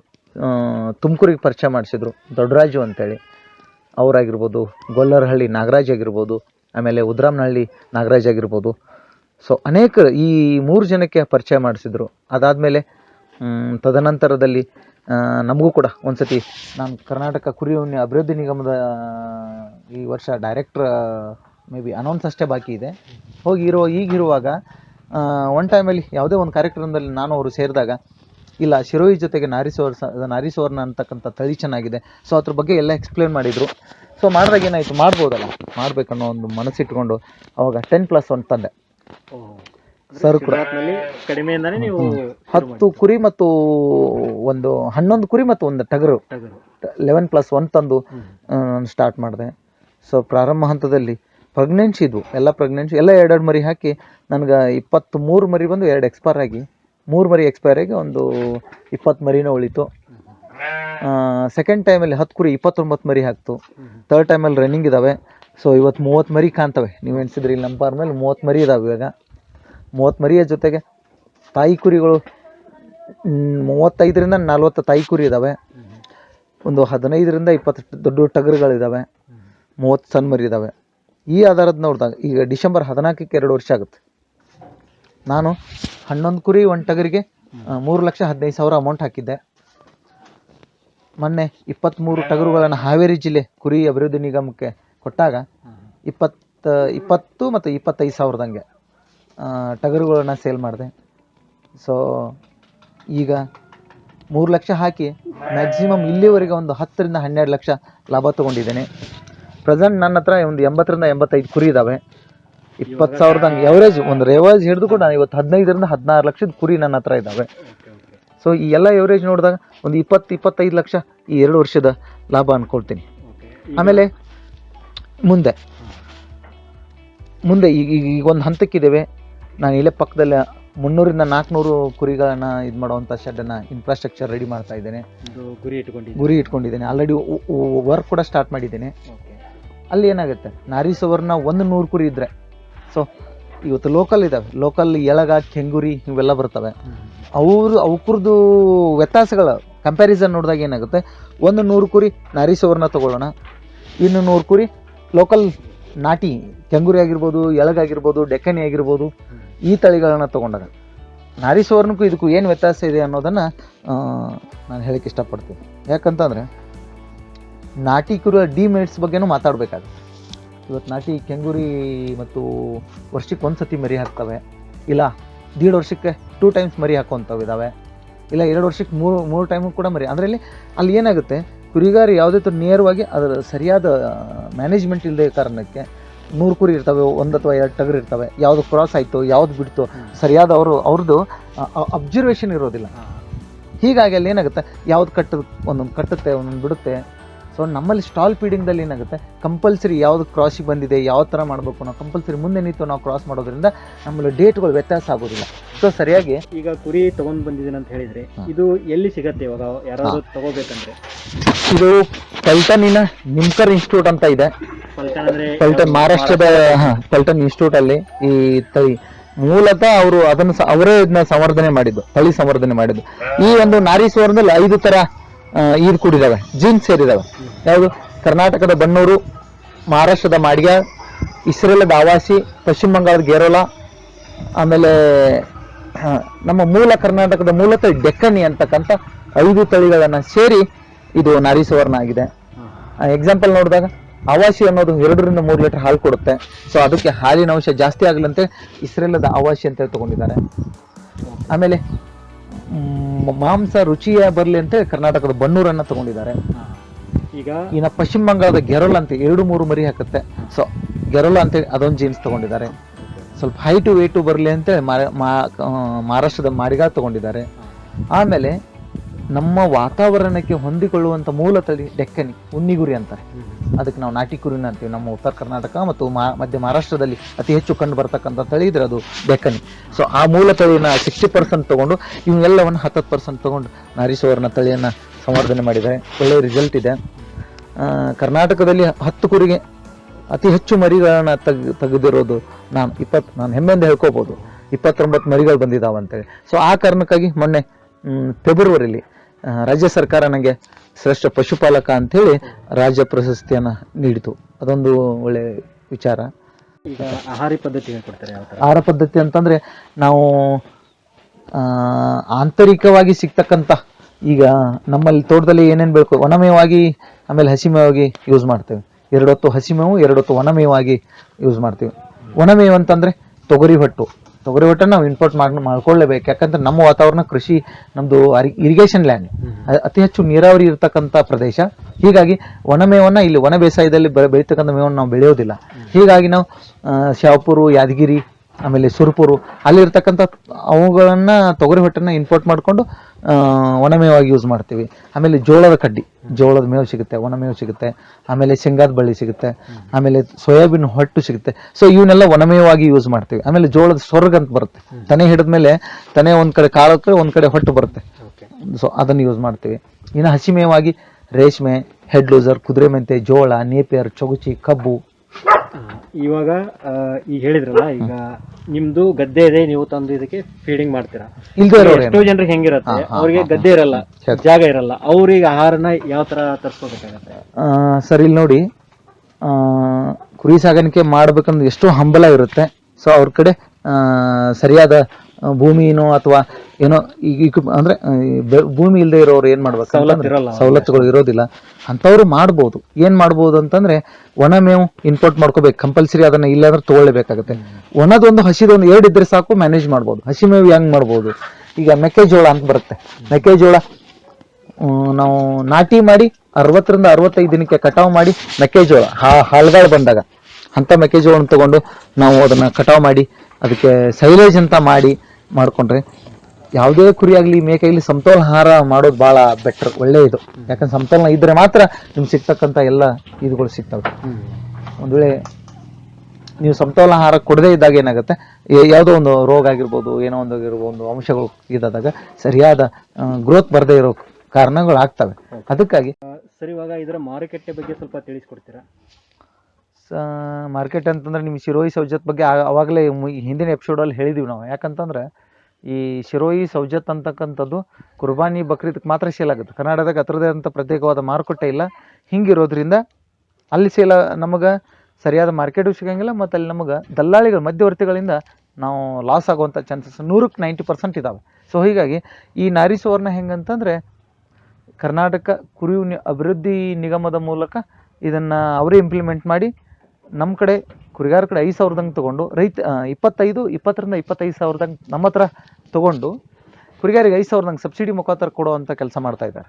ತುಮಕೂರಿಗೆ ಪರಿಚಯ ಮಾಡಿಸಿದ್ರು. ದೊಡ್ಡರಾಜು ಅಂತೇಳಿ. ಅವರಾಗಿರ್ಬೋದು, ಗೊಲ್ಲರಹಳ್ಳಿ ನಾಗರಾಜ್ ಆಗಿರ್ಬೋದು, ಆಮೇಲೆ ಉದ್ರಾಮ್ನಹಳ್ಳಿ ನಾಗರಾಜ್ ಆಗಿರ್ಬೋದು. ಸೊ ಅನೇಕ ಈ ಮೂರು ಜನಕ್ಕೆ ಪರಿಚಯ ಮಾಡಿಸಿದ್ರು. ಅದಾದಮೇಲೆ ತದನಂತರದಲ್ಲಿ ನಮಗೂ ಕೂಡ ಒಂದು ಸತಿ ನಾನು ಕರ್ನಾಟಕ ಕುರಿ ಅಭಿವೃದ್ಧಿ ನಿಗಮದ ಈ ವರ್ಷ ಡೈರೆಕ್ಟ್ರ್ ಮೇ ಬಿ ಅನೌನ್ಸ್ ಅಷ್ಟೇ ಬಾಕಿ ಇದೆ. ಹೋಗಿರೋ, ಈಗಿರುವಾಗ ಒನ್ ಟೈಮಲ್ಲಿ ಯಾವುದೇ ಒಂದು ಕಾರ್ಯಕ್ರಮದಲ್ಲಿ ನಾನು ಅವರು ಸೇರಿದಾಗ ಇಲ್ಲ ಶಿರೋಯಿ ಜೊತೆಗೆ ನಾರಿಸೋರ್ ನಾರಿಸೋರ್ನ ಅಂತಕ್ಕಂಥ ತಳಿ ಚೆನ್ನಾಗಿದೆ. ಸೊ ಅದ್ರ ಬಗ್ಗೆ ಎಲ್ಲ ಎಕ್ಸ್ಪ್ಲೇನ್ ಮಾಡಿದರು. ಸೊ ಮಾಡಿದಾಗ ಏನಾಯಿತು ಮಾಡ್ಬೋದಲ್ಲ? ಮಾಡ್ಬೇಕನ್ನೋ ಒಂದು ಮನಸ್ಸಿಟ್ಕೊಂಡು ಅವಾಗ ಟೆನ್ ಪ್ಲಸ್ ಒನ್ ತಂದೆ. ಸರ್ ಕಡಿಮೆಯಿಂದಾನೇ ನೀವು ಹತ್ತು ಕುರಿ ಮತ್ತು ಒಂದು ಹನ್ನೊಂದು ಕುರಿ ಮತ್ತು ಒಂದು ಟಗರು. ಲೆವೆನ್ ಪ್ಲಸ್ ಒನ್ ತಂದು ನಾನು ಸ್ಟಾರ್ಟ್ ಮಾಡಿದೆ. ಸೊ ಪ್ರಾರಂಭ ಹಂತದಲ್ಲಿ ಪ್ರೆಗ್ನೆನ್ಸಿ ಇದ್ವು. ಎಲ್ಲ ಪ್ರೆಗ್ನೆನ್ಸಿ ಎಲ್ಲ ಎರಡೆರಡು ಮರಿ ಹಾಕಿ ನನಗೆ ಇಪ್ಪತ್ತು ಮೂರು ಮರಿ ಬಂದು ಎರಡು ಎಕ್ಸ್ಪೈರ್ ಆಗಿ. ಮೂರು ಮರಿ ಎಕ್ಸ್ಪೈರ್ ಆಗಿ ಒಂದು ಇಪ್ಪತ್ತು ಮರಿನೂ ಉಳಿತು. ಸೆಕೆಂಡ್ ಟೈಮಲ್ಲಿ ಹತ್ತು ಕುರಿ ಇಪ್ಪತ್ತೊಂಬತ್ತು ಮರಿ ಹಾಕ್ತು. ತರ್ಡ್ ಟೈಮಲ್ಲಿ ರನ್ನಿಂಗ್ ಇದ್ದಾವೆ ಸೊ ಇವತ್ತು ಮೂವತ್ತು ಮರಿ ಕಾಣ್ತವೆ. ನೀವು ಎಣಿಸಿದ್ರಿ ಇಲ್ಲಿ ನಮ್ಮ ಮೇಲೆ ಮೂವತ್ತು ಮರಿ ಇದಾವೆ ಇವಾಗ. ಮೂವತ್ತು ಮರಿಯ ಜೊತೆಗೆ ತಾಯಿ ಕುರಿಗಳು ಮೂವತ್ತೈದರಿಂದ ನಲ್ವತ್ತು ತಾಯಿ ಕುರಿ ಇದ್ದಾವೆ ಒಂದು ಹದಿನೈದರಿಂದ ಇಪ್ಪತ್ತು ದೊಡ್ಡ ಟಗರುಗಳಿದ್ದಾವೆ ಮೂವತ್ತು ಸಣ್ಣ ಮರಿ ಇದ್ದಾವೆ ಈ ಆಧಾರದ ನೋಡಿದಾಗ ಈಗ ಡಿಸೆಂಬರ್ ಹದಿನಾಲ್ಕಕ್ಕೆ ಎರಡು ವರ್ಷ ಆಗುತ್ತೆ. ನಾನು ಹನ್ನೊಂದು ಕುರಿ ಒಂದು ಟಗರಿಗೆ ಮೂರು ಲಕ್ಷ ಹದಿನೈದು ಸಾವಿರ ಅಮೌಂಟ್ ಹಾಕಿದ್ದೆ. ಮೊನ್ನೆ ಇಪ್ಪತ್ತ್ಮೂರು ಟಗರುಗಳನ್ನು ಹಾವೇರಿ ಜಿಲ್ಲೆ ಕುರಿ ಅಭಿವೃದ್ಧಿ ನಿಗಮಕ್ಕೆ ಕೊಟ್ಟಾಗ ಇಪ್ಪತ್ತು ಇಪ್ಪತ್ತು ಮತ್ತು ಇಪ್ಪತ್ತೈದು ಸಾವಿರದಂಗೆ ಟಗರುಗಳನ್ನು ಸೇಲ್ ಮಾಡಿದೆ. ಸೊ ಈಗ ಮೂರು ಲಕ್ಷ ಹಾಕಿ ಮ್ಯಾಕ್ಸಿಮಮ್ ಇಲ್ಲಿವರೆಗೆ ಒಂದು ಹತ್ತರಿಂದ ಹನ್ನೆರಡು ಲಕ್ಷ ಲಾಭ ತೊಗೊಂಡಿದ್ದೇನೆ. ಪ್ರೆಸೆಂಟ್ ನನ್ನ ಹತ್ರ ಒಂದು ಎಂಬತ್ತರಿಂದ ಎಂಬತ್ತೈದು ಕುರಿ ಇದ್ದಾವೆ ಇಪ್ಪತ್ತು ಸಾವಿರದಂಗೆ ಎವರೇಜ್ ಒಂದು ರೇವಾಜ್ ಹಿಡಿದು ಕೂಡ ಇವತ್ತು ಹದಿನೈದರಿಂದ ಹದಿನಾರು ಲಕ್ಷದ ಕುರಿ ನನ್ನ ಹತ್ರ ಇದ್ದಾವೆ ಸೊ ಈ ಎಲ್ಲ ಎವರೇಜ್ ನೋಡಿದಾಗ ಒಂದು ಇಪ್ಪತ್ತು ಇಪ್ಪತ್ತೈದು ಲಕ್ಷ ಈ ಎರಡು ವರ್ಷದ ಲಾಭ ಅನ್ಕೊಳ್ತೀನಿ. ಆಮೇಲೆ ಮುಂದೆ. ಮುಂದೆ ಈಗ ಈಗ ಒಂದು ಹಂತಕ್ಕಿದ್ದೇವೆ. ನಾನು ಇಲ್ಲೇ ಪಕ್ಕದಲ್ಲೇ ಮುನ್ನೂರಿಂದ ನಾಲ್ಕುನೂರು ಕುರಿಗಳನ್ನ ಇದು ಮಾಡುವಂಥ ಶೆಡ್ಡನ್ನು ಇನ್ಫ್ರಾಸ್ಟ್ರಕ್ಚರ್ ರೆಡಿ ಮಾಡ್ತಾ ಇದ್ದೇನೆ. ಗುರಿ ಇಟ್ಕೊಂಡಿದ್ದೀನಿ. ಗುರಿ ಇಟ್ಕೊಂಡಿದ್ದೇನೆ. ಆಲ್ರೆಡಿ ವರ್ಕ್ ಕೂಡ ಸ್ಟಾರ್ಟ್ ಮಾಡಿದ್ದೇನೆ. ಅಲ್ಲಿ ಏನಾಗುತ್ತೆ? ನಾರಿ ಸವರ್ನ ಒಂದು ನೂರು ಕುರಿ ಇದ್ದರೆ ಸೊ ಇವತ್ತು ಲೋಕಲ್ ಇದ್ದಾವೆ ಲೋಕಲ್ ಎಳಗ ಕೆಂಗುರಿ ಇವೆಲ್ಲ ಬರ್ತವೆ. ಅವರು ಅವ್ರದ್ದು ವ್ಯತ್ಯಾಸಗಳ ಕಂಪ್ಯಾರಿಸನ್ ನೋಡಿದಾಗ ಏನಾಗುತ್ತೆ? ಒಂದು ನೂರು ಕುರಿ ನಾರಿ ಸುವರ್ಣ ತಗೊಳ್ಳೋಣ. ಇನ್ನು ನೂರು ಕುರಿ ಲೋಕಲ್ ನಾಟಿ, ಕೆಂಗುರಿ ಆಗಿರ್ಬೋದು ಎಳಗಾಗಿರ್ಬೋದು ಡೆಕ್ಕನಿ ಆಗಿರ್ಬೋದು, ಈ ತಳಿಗಳನ್ನ ತಗೊಂಡಾಗ. ನಾರಿ ಸುವರ್ಣಕ್ಕೂ ಇದಕ್ಕೂ ಏನು ವ್ಯತ್ಯಾಸ ಇದೆ ಅನ್ನೋದನ್ನು ನಾನು ಹೇಳಕ್ಕೆ ಇಷ್ಟಪಡ್ತೀನಿ. ಯಾಕಂತಂದರೆ ನಾಟಿ ಕುರಿಯ ಡಿಮೆರಿಟ್ಸ್ ಬಗ್ಗೆನೂ ಮಾತಾಡಬೇಕಾಗುತ್ತೆ. ಇವತ್ತು ನಾಟಿ ಕೆಂಗುರಿ ಮತ್ತು ವರ್ಷಕ್ಕೆ ಒಂದು ಸತಿ ಮರಿ ಹಾಕ್ತವೆ. ಇಲ್ಲ ದೀಡ್ ವರ್ಷಕ್ಕೆ ಟೂ ಟೈಮ್ಸ್ ಮರಿ ಹಾಕುವಂಥವು ಇದ್ದಾವೆ ಇಲ್ಲ ಎರಡು ವರ್ಷಕ್ಕೆ ಮೂರು ಮೂರು ಟೈಮು ಕೂಡ ಮರಿ. ಅದರಲ್ಲಿ ಅಲ್ಲಿ ಏನಾಗುತ್ತೆ ಕುರಿಗಾರ ಯಾವುದೇ ಥರ ನೇರವಾಗಿ ಅದರ ಸರಿಯಾದ ಮ್ಯಾನೇಜ್ಮೆಂಟ್ ಇಲ್ಲದೆ ಕಾರಣಕ್ಕೆ ನೂರು ಕುರಿ ಇರ್ತವೆ ಒಂದು ಅಥವಾ ಎರಡು ಟಗರು ಇರ್ತವೆ. ಯಾವುದು ಕ್ರಾಸ್ ಆಯಿತು ಯಾವ್ದು ಬಿಡ್ತು ಸರಿಯಾದ ಅವರು ಅವ್ರದ್ದು ಅಬ್ಸರ್ವೇಷನ್ ಇರೋದಿಲ್ಲ. ಹೀಗಾಗಿ ಅಲ್ಲಿ ಏನಾಗುತ್ತೆ ಯಾವ್ದು ಕಟ್ಟದ ಒಂದೊಂದು ಕಟ್ಟುತ್ತೆ ಒಂದೊಂದು ಬಿಡುತ್ತೆ ಸೊ ನಮ್ಮಲ್ಲಿ ಸ್ಟಾಲ್ ಫೀಡಿಂಗ್ದಲ್ಲಿ ಏನಾಗುತ್ತೆ? ಕಂಪಲ್ಸರಿ ಯಾವುದು ಕ್ರಾಸಿಗೆ ಬಂದಿದೆ ಯಾವ ಥರ ಮಾಡಬೇಕು ನಾವು ಕಂಪಲ್ಸರಿ ಮುಂದೆ ನಿಂತು ನಾವು ಕ್ರಾಸ್ ಮಾಡೋದ್ರಿಂದ ನಮ್ಮಲ್ಲಿ ಡೇಟ್ಗಳು ವ್ಯತ್ಯಾಸ ಆಗೋದಿಲ್ಲ. ಸೊ ಸರಿಯಾಗಿ ಈಗ ಕುರಿ ತಗೊಂಡ್ ಬಂದಿದ್ದೀನಿ ಅಂತ ಹೇಳಿದರೆ ಇದು ಎಲ್ಲಿ ಸಿಗತ್ತೆ ಇವಾಗ? ಯಾರಾದರೂ ತಗೋಬೇಕಂದ್ರೆ? ಇದು ಪಲ್ಟನಿನ ನಿಮ್ಕರ್ ಇನ್ಸ್ಟಿಟ್ಯೂಟ್ ಅಂತ ಇದೆ. ಪಲ್ಟನ್ ಮಹಾರಾಷ್ಟ್ರದ ಪಲ್ಟನ್ ಇನ್ಸ್ಟಿಟ್ಯೂಟ್ ಅಲ್ಲಿ ಈ ತಳಿ ಮೂಲತಃ ಅವರು ಅದನ್ನು ಅವರೇ ಇದನ್ನ ಸಂವರ್ಧನೆ ಮಾಡಿದ್ದು ತಳಿ ಸಂವರ್ಧನೆ ಮಾಡಿದ್ದು. ಈ ಒಂದು ನಾರಿ ಸುವರ್ಣದಲ್ಲಿ ಐದು ತರ ಈದ್ ಕೂಡಿದಾವೆ ಜೀನ್ಸ್ ಸೇರಿದಾವೆ. ಯಾವುದು? ಕರ್ನಾಟಕದ ಬನ್ನೂರು, ಮಹಾರಾಷ್ಟ್ರದ ಮಾಡ್ಯ, ಇಸ್ರೇಲದ ಆವಾಸಿ, ಪಶ್ಚಿಮ ಬಂಗಾಳದ ಗೇರೋಲ, ಆಮೇಲೆ ನಮ್ಮ ಮೂಲ ಕರ್ನಾಟಕದ ಮೂಲತಃ ಡೆಕ್ಕನಿ ಅಂತಕ್ಕಂಥ ಐದು ತಳಿಗಳನ್ನು ಸೇರಿ ಇದು ನಾರಿ ಸುವರ್ಣ ಆಗಿದೆ ಎಕ್ಸಾಂಪಲ್ ನೋಡಿದಾಗ, ಆವಾಸಿ ಅನ್ನೋದು ಎರಡರಿಂದ ಮೂರು ಲೀಟರ್ ಹಾಲು ಕೊಡುತ್ತೆ. ಸೊ ಅದಕ್ಕೆ ಹಾಲಿನ ಅಂಶ ಜಾಸ್ತಿ ಆಗಲಂತೆ ಇಸ್ರೇಲದ ಆವಾಸಿ ಅಂತ ಹೇಳಿ ತಗೊಂಡಿದ್ದಾರೆ ಆಮೇಲೆ ಮಾಂಸ ರುಚಿಯ ಬರಲಿ ಅಂತ ಕರ್ನಾಟಕದ ಬನ್ನೂರನ್ನ ತಗೊಂಡಿದ್ದಾರೆ. ಈಗ ಇನ್ನು ಪಶ್ಚಿಮ ಬಂಗಾಳದ ಗೆರೋಲ್ ಅಂತ ಎರಡು ಮೂರು ಮರಿ ಹಾಕುತ್ತೆ. ಸೊ ಗೆರಲ್ ಅಂತ ಅದೊಂದು ಜೀನ್ಸ್ ತಗೊಂಡಿದ್ದಾರೆ. ಸ್ವಲ್ಪ ಹೈಟು ವೇಟು ಬರಲಿ ಅಂತ ಮಹಾರಾಷ್ಟ್ರದ ಮಾರಿಗಾ ತಗೊಂಡಿದ್ದಾರೆ. ಆಮೇಲೆ ನಮ್ಮ ವಾತಾವರಣಕ್ಕೆ ಹೊಂದಿಕೊಳ್ಳುವಂಥ ಮೂಲ ತಳಿ ಡೆಕ್ಕನಿ ಉನ್ನಿಗುರಿ ಅಂತಾರೆ. ಅದಕ್ಕೆ ನಾವು ನಾಟಿ ಕುರಿನ ಅಂತೀವಿ. ನಮ್ಮ ಉತ್ತರ ಕರ್ನಾಟಕ ಮತ್ತು ಮಧ್ಯ ಮಹಾರಾಷ್ಟ್ರದಲ್ಲಿ ಅತಿ ಹೆಚ್ಚು ಕಂಡು ಬರ್ತಕ್ಕಂಥ ತಳಿ ಇದ್ರೆ ಅದು ಡೆಕ್ಕನಿ ಸೊ ಆ ಮೂಲ ತಳಿನ ಸಿಕ್ಸ್ಟಿ ಪರ್ಸೆಂಟ್ ತೊಗೊಂಡು ಇವನ್ನೆಲ್ಲವನ್ನು ಹತ್ತತ್ತು ಪರ್ಸೆಂಟ್ ತೊಗೊಂಡು ನಾರೀಶ್ವರನ ತಳಿಯನ್ನು ಸಂವರ್ಧನೆ ಮಾಡಿದ್ದಾರೆ. ಒಳ್ಳೆಯ ರಿಸಲ್ಟ್ ಇದೆ. ಕರ್ನಾಟಕದಲ್ಲಿ ಹತ್ತು ಕುರಿಗೆ ಅತಿ ಹೆಚ್ಚು ಮರಿಗಳನ್ನ ತೆಗ್, ತೆಗೆದಿರೋದು ನಾನು ಇಪ್ಪತ್ತು ನಾನು ಹೆಮ್ಮೆಯಿಂದ ಹೇಳ್ಕೋಬೋದು. ಇಪ್ಪತ್ತೊಂಬತ್ತು ಮರಿಗಳು ಬಂದಿದ್ದಾವೆ ಅಂತೇಳಿ ಸೊ ಆ ಕಾರಣಕ್ಕಾಗಿ ಮೊನ್ನೆ ಫೆಬ್ರವರಿಲಿ ರಾಜ್ಯ ಸರ್ಕಾರ ನನಗೆ ಶ್ರೇಷ್ಠ ಪಶುಪಾಲಕ ಅಂಥೇಳಿ ರಾಜ್ಯ ಪ್ರಶಸ್ತಿಯನ್ನು ನೀಡಿತು. ಅದೊಂದು ಒಳ್ಳೆ ವಿಚಾರ. ಈಗ ಆಹಾರಿ ಪದ್ಧತಿ ಹೇಳ್ಕೊಡ್ತಾರೆ ಯಾವ ಆಹಾರ ಪದ್ಧತಿ ಅಂತಂದರೆ ನಾವು ಆ, ಆಂತರಿಕವಾಗಿ ಸಿಗ್ತಕ್ಕಂಥ ಈಗ ನಮ್ಮಲ್ಲಿ ತೋಟದಲ್ಲಿ ಏನೇನು ಬೇಕು ಒಣಮೇವಾಗಿ ಆಮೇಲೆ ಹಸಿಮೇವಾಗಿ ಯೂಸ್ ಮಾಡ್ತೇವೆ. ಎರಡೊತ್ತು ಹಸಿಮೇವು ಎರಡೊತ್ತು ಒಣಮೇವಾಗಿ ಯೂಸ್ ಮಾಡ್ತೀವಿ. ಒಣಮೇವು ಅಂತಂದರೆ ತೊಗರಿ ಹೊಟ್ಟು. ತೊಗರಿ ಹೊಟ್ಟೆ ನಾವು ಇಂಪೋರ್ಟ್ ಮಾಡಿ ಮಾಡ್ಕೊಳ್ಳೇಬೇಕು. ಯಾಕಂದ್ರೆ ನಮ್ಮ ವಾತಾವರಣ ಕೃಷಿ ನಮ್ಮದು ಇರಿಗೇಷನ್ ಲ್ಯಾಂಡ್ ಅತಿ ಹೆಚ್ಚು ನೀರಾವರಿ ಇರತಕ್ಕಂಥ ಪ್ರದೇಶ. ಹೀಗಾಗಿ ಒಣಮೇವನ್ನ ಇಲ್ಲಿ ಒಣ ಬೇಸಾಯದಲ್ಲಿ ಬೆ- ಬೆಳೀತಕ್ಕಂಥ ಮೇವನ್ನು ನಾವು ಬೆಳೆಯೋದಿಲ್ಲ. ಹೀಗಾಗಿ ನಾವು ಶಾವಪುರು ಶಾಪುರು ಯಾದಗಿರಿ ಆಮೇಲೆ ಸುರ್ಪುರು ಅಲ್ಲಿರ್ತಕ್ಕಂಥ ಅವುಗಳನ್ನ ತೊಗರಿ ಹೊಟ್ಟೆನ ಇಂಪೋರ್ಟ್ ಮಾಡಿಕೊಂಡು ಒಣಮೇವಾಗಿ ಯೂಸ್ ಮಾಡ್ತೀವಿ. ಆಮೇಲೆ ಜೋಳದ ಕಡ್ಡಿ. ಜೋಳದ ಮೇವು ಸಿಗುತ್ತೆ ಒಣಮೇವು ಸಿಗುತ್ತೆ ಆಮೇಲೆ ಶೇಂಗಾದ ಬಳ್ಳಿ ಸಿಗುತ್ತೆ ಆಮೇಲೆ ಸೋಯಾಬೀನ್ ಹೊಟ್ಟು ಸಿಗುತ್ತೆ. ಸೊ ಇವನ್ನೆಲ್ಲ ಒಣಮೇವಾಗಿ ಯೂಸ್ ಮಾಡ್ತೀವಿ. ಆಮೇಲೆ ಜೋಳದ ಸ್ವರ್ಗ ಅಂತ ಬರುತ್ತೆ. ತನೆ ಹಿಡಿದ್ಮೇಲೆ ತನೆ ಒಂದು ಕಡೆ ಕಾಳಕ್ಕೆ ಒಂದು ಕಡೆ ಹೊಟ್ಟು ಬರುತ್ತೆ. ಸೊ ಅದನ್ನು ಯೂಸ್ ಮಾಡ್ತೀವಿ. ಇನ್ನು ಹಸಿಮೇವಾಗಿ ರೇಷ್ಮೆ ಹೆಡ್ ಲೂಸರ್ ಕುದುರೆ ಮೆಂತೆ ಜೋಳ ನೇಪಿಯರ್ ಚೊಗುಚಿ ಕಬ್ಬು. ಇವಾಗ ಈಗ ಹೇಳಿದ್ರಲ್ಲ ಈಗ ನಿಮ್ದು ಗದ್ದೆ ಇದೆ ನೀವು ತಂದು ಇದಕ್ಕೆ ಫೀಡಿಂಗ್ ಮಾಡ್ತೀರಾ. ಇಲ್ದೇ ಇರೋರು ಎಷ್ಟೋ ಜನರಿಗೆ ಹೆಂಗಿರತ್ತೆ? ಅವ್ರಿಗೆ ಗದ್ದೆ ಇರಲ್ಲ ಜಾಗ ಇರಲ್ಲ ಅವ್ರಿಗೆ ಆಹಾರನ ಯಾವ ತರ ತರಿಸ್ಕೋಬೇಕಾಗತ್ತೆ? ಸರ್ ಇಲ್ಲಿ ನೋಡಿ ಆ, ಕುರಿ ಸಾಗಾಣಿಕೆ ಮಾಡ್ಬೇಕಂದ್ರೆ ಎಷ್ಟೋ ಹಂಬಲ ಇರುತ್ತೆ. ಸೊ ಅವ್ರ ಕಡೆ ಸರಿಯಾದ ಭೂಮಿನೋ ಅಥವಾ ಏನೋ ಈಗ ಅಂದ್ರೆ ಭೂಮಿ ಇಲ್ಲದೆ ಇರೋರು ಏನ್ ಮಾಡ್ಬೇಕು ಸವಲತ್ತುಗಳು ಇರೋದಿಲ್ಲ. ಅಂಥವ್ರು ಮಾಡ್ಬೋದು. ಏನ್ ಮಾಡ್ಬೋದು ಅಂತಂದ್ರೆ ಒಣ ಮೇವು ಇಂಪೋರ್ಟ್ ಮಾಡ್ಕೋಬೇಕು. ಕಂಪಲ್ಸರಿ ಅದನ್ನ ಇಲ್ಲಾಂದ್ರೆ ತಗೊಳ್ಳೇಬೇಕಾಗುತ್ತೆ ಒಣದೊಂದು ಹಸಿದೊಂದು ಎರಡು ಇದ್ರೆ ಸಾಕು ಮ್ಯಾನೇಜ್ ಮಾಡ್ಬೋದು. ಹಸಿ ಮೇವು ಹೆಂಗ್ ಮಾಡ್ಬೋದು? ಈಗ ಮೆಕ್ಕೆಜೋಳ ಅಂತ ಬರುತ್ತೆ. ಮೆಕ್ಕೆಜೋಳ ನಾವು ನಾಟಿ ಮಾಡಿ ಅರವತ್ತರಿಂದ ಅರವತ್ತೈದು ದಿನಕ್ಕೆ ಕಟಾವು ಮಾಡಿ ಮೆಕ್ಕೆಜೋಳ ಹಾ ಹಾಳುಗಳು ಬಂದಾಗ. ಅಂಥ ಮೆಕ್ಕೆಜೋಳನ ತಗೊಂಡು ನಾವು ಅದನ್ನ ಕಟಾವು ಮಾಡಿ ಅದಕ್ಕೆ ಸೈಲೇಜ್ ಅಂತ ಮಾಡಿ ಮಾಡ್ಕೊಂಡ್ರೆ ಯಾವುದೇ ಕುರಿ ಆಗಲಿ ಮೇಕೆಯಲ್ಲಿ ಸಮತೋಲಹಾರ ಮಾಡೋದು ಭಾಳ ಬೆಟರ್ ಒಳ್ಳೆಯದು ಯಾಕಂದ್ರೆ ಸಮತೋಲನ ಇದ್ರೆ ಮಾತ್ರ ನಿಮ್ಗೆ ಸಿಗ್ತಕ್ಕಂಥ ಎಲ್ಲ ಇದುಗಳು ಸಿಗ್ತವೆ. ಒಂದು ವೇಳೆ ನೀವು ಸಮತೋಲ ಆಹಾರ ಕೊಡದೇ ಇದ್ದಾಗ ಏನಾಗುತ್ತೆ? ಯಾವುದೋ ಒಂದು ರೋಗ ಆಗಿರ್ಬೋದು ಏನೋ ಒಂದು ಒಂದು ಅಂಶಗಳು ಇದಾದಾಗ ಸರಿಯಾದ ಗ್ರೋತ್ ಬರದೇ ಇರೋ ಕಾರಣಗಳು ಆಗ್ತವೆ ಅದಕ್ಕಾಗಿ ಸರಿ ಇವಾಗ ಇದರ ಮಾರುಕಟ್ಟೆ ಬಗ್ಗೆ ಸ್ವಲ್ಪ ತಿಳಿಸ್ಕೊಡ್ತೀರಾ? ಮಾರ್ಕೆಟ್ ಅಂತಂದ್ರೆ ನಿಮ್ಗೆ ಶಿರೋಯಿ ಸೌಜತ್ ಬಗ್ಗೆ ಆವಾಗಲೇ ಹಿಂದಿನ ಎಪಿಸೋಡಲ್ಲಿ ಹೇಳಿದೀವಿ ನಾವು. ಯಾಕಂತಂದ್ರೆ ಈ ಶಿರೋಯಿ ಸೌಜತ್ ಅಂತಕ್ಕಂಥದ್ದು ಕುರ್ಬಾನಿ ಬಕ್ರೀದಕ್ಕೆ ಮಾತ್ರ ಸೇಲ್ ಆಗುತ್ತೆ. ಕರ್ನಾಟಕದಾಗ ಅದರದೇ ಅಂತ ಪ್ರತ್ಯೇಕವಾದ ಮಾರುಕಟ್ಟೆ ಇಲ್ಲ. ಹಿಂಗಿರೋದ್ರಿಂದ ಅಲ್ಲಿ ಸೇಲ ನಮಗೆ ಸರಿಯಾದ ಮಾರ್ಕೆಟು ಸಿಗಂಗಿಲ್ಲ ಮತ್ತು ಅಲ್ಲಿ ನಮಗೆ ದಲ್ಲಾಳಿಗಳು ಮಧ್ಯವರ್ತಿಗಳಿಂದ ನಾವು ಲಾಸ್ ಆಗುವಂಥ ಚಾನ್ಸಸ್ ನೂರಕ್ಕೆ ನೈಂಟಿ ಪರ್ಸೆಂಟ್ ಇದ್ದಾವೆ ಸೊ ಹೀಗಾಗಿ ಈ ನಾರಿ ಸುವರ್ಣ ಹೆಂಗಂತಂದರೆ ಕರ್ನಾಟಕ ಕುರಿ ನಿ- ಅಭಿವೃದ್ಧಿ ನಿಗಮದ ಮೂಲಕ ಇದನ್ನು ಅವರೇ ಇಂಪ್ಲಿಮೆಂಟ್ ಮಾಡಿ ನಮ್ಮ ಕಡೆ ಕುರಿಗಾರ ಕಡೆ ಐದು ಸಾವಿರದಂಗೆ ತೊಗೊಂಡು, ರೈತ ಇಪ್ಪತ್ತೈದು, ಇಪ್ಪತ್ತರಿಂದ ಇಪ್ಪತ್ತೈದು ಸಾವಿರದಂಗೆ ನಮ್ಮ ಹತ್ರ ತೊಗೊಂಡು ಕುರಿಗಾರಿಗೆ ಐದು ಸಾವಿರದಂಗೆ ಸಬ್ಸಿಡಿ ಮುಖಾಂತರ ಕೊಡುವಂಥ ಕೆಲಸ ಮಾಡ್ತಾ ಇದ್ದಾರೆ.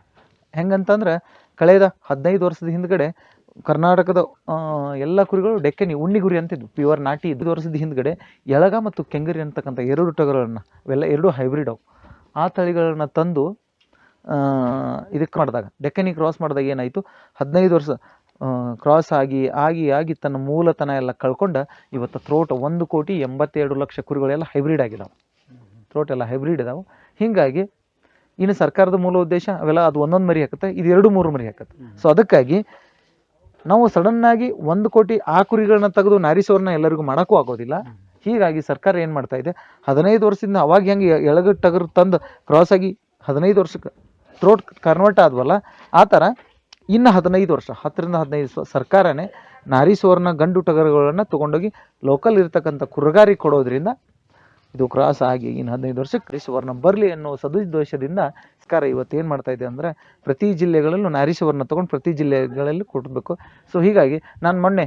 ಹೆಂಗಂತಂದ್ರೆ ಕಳೆದ ಹದಿನೈದು ವರ್ಷದ ಹಿಂದ್ಗಡೆ ಕರ್ನಾಟಕದ ಎಲ್ಲ ಕುರಿಗಳು ಡೆಕ್ಕನಿ ಉಣ್ಣಿ ಗುರಿ ಅಂತಿದ್ವು. ಪ್ಯೂರ್ ನಾಟಿ ಇದ್ದು ವರ್ಷದ ಹಿಂದ್ಗಡೆ ಎಳಗ ಮತ್ತು ಕೆಂಗರಿ ಅಂತಕ್ಕಂಥ ಎರಡು ಟಗರುಗಳನ್ನ ಇವೆಲ್ಲ ಎರಡು ಹೈಬ್ರಿಡ್ ಅವು. ಆ ತಳಿಗಳನ್ನ ತಂದು ಇದಕ್ಕೆ ಮಾಡಿದಾಗ, ಡೆಕ್ಕನಿ ಕ್ರಾಸ್ ಮಾಡಿದಾಗ ಏನಾಯಿತು? ಹದಿನೈದು ವರ್ಷ ಕ್ರಾಸ್ ಆಗಿ ಆಗಿ ಆಗಿ ತನ್ನ ಮೂಲತನ ಎಲ್ಲ ಕಳ್ಕೊಂಡ ಇವತ್ತು ತ್ರೋಟ್ ಒಂದು ಕೋಟಿ ಎಂಬತ್ತೆರಡು ಲಕ್ಷ ಕುರಿಗಳೆಲ್ಲ ಹೈಬ್ರಿಡ್ ಆಗಿದಾವೆ. ಥ್ರೋಟ್ ಎಲ್ಲ ಹೈಬ್ರಿಡ್ ಇದಾವೆ. ಹೀಗಾಗಿ ಇನ್ನು ಸರ್ಕಾರದ ಮೂಲ ಉದ್ದೇಶ ಅವೆಲ್ಲ ಅದು ಒಂದೊಂದು ಮರಿ ಹಾಕುತ್ತೆ, ಇದು ಎರಡು ಮೂರು ಮರಿ ಹಾಕುತ್ತೆ. ಸೊ ಅದಕ್ಕಾಗಿ ನಾವು ಸಡನ್ನಾಗಿ ಒಂದು ಕೋಟಿ ಆ ಕುರಿಗಳನ್ನ ತೆಗೆದು ನಾರಿಸೋರ್ನ ಎಲ್ಲರಿಗೂ ಮಾಡೋಕ್ಕೂ ಆಗೋದಿಲ್ಲ. ಹೀಗಾಗಿ ಸರ್ಕಾರ ಏನು ಮಾಡ್ತಾ ಇದೆ, ಹದಿನೈದು ವರ್ಷದಿಂದ ಅವಾಗ ಹೆಂಗೆ ಎಳಗ ಟಗರು ತಂದು ಕ್ರಾಸ್ ಆಗಿ ಹದಿನೈದು ವರ್ಷಕ್ಕೆ ತ್ರೋಟ್ ಕನ್ವರ್ಟ್ ಆದ್ವಲ್ಲ, ಆ ಥರ ಇನ್ನು ಹದಿನೈದು ವರ್ಷ, ಹತ್ತರಿಂದ ಹದಿನೈದು ಸರ್ಕಾರನೇ ನಾರಿ ಸುವರ್ಣ ಗಂಡು ಟಗರುಗಳನ್ನು ತೊಗೊಂಡೋಗಿ ಲೋಕಲ್ ಇರತಕ್ಕಂಥ ಕುರುಗಾರಿ ಕೊಡೋದ್ರಿಂದ ಇದು ಕ್ರಾಸ್ ಆಗಿ ಇನ್ನು ಹದಿನೈದು ವರ್ಷಕ್ಕೆ ಸುವರ್ಣ ಬರಲಿ ಅನ್ನೋ ಸದುದ್ದೇಶದಿಂದ ಸರ್ಕಾರ ಇವತ್ತು ಏನು ಮಾಡ್ತಾ ಇದೆ ಅಂದರೆ ಪ್ರತಿ ಜಿಲ್ಲೆಗಳಲ್ಲೂ ನಾರಿ ಸುವರ್ಣ ತೊಗೊಂಡು ಪ್ರತಿ ಜಿಲ್ಲೆಗಳಲ್ಲಿ ಕೊಡಬೇಕು. ಸೊ ಹೀಗಾಗಿ ನಾನು ಮೊನ್ನೆ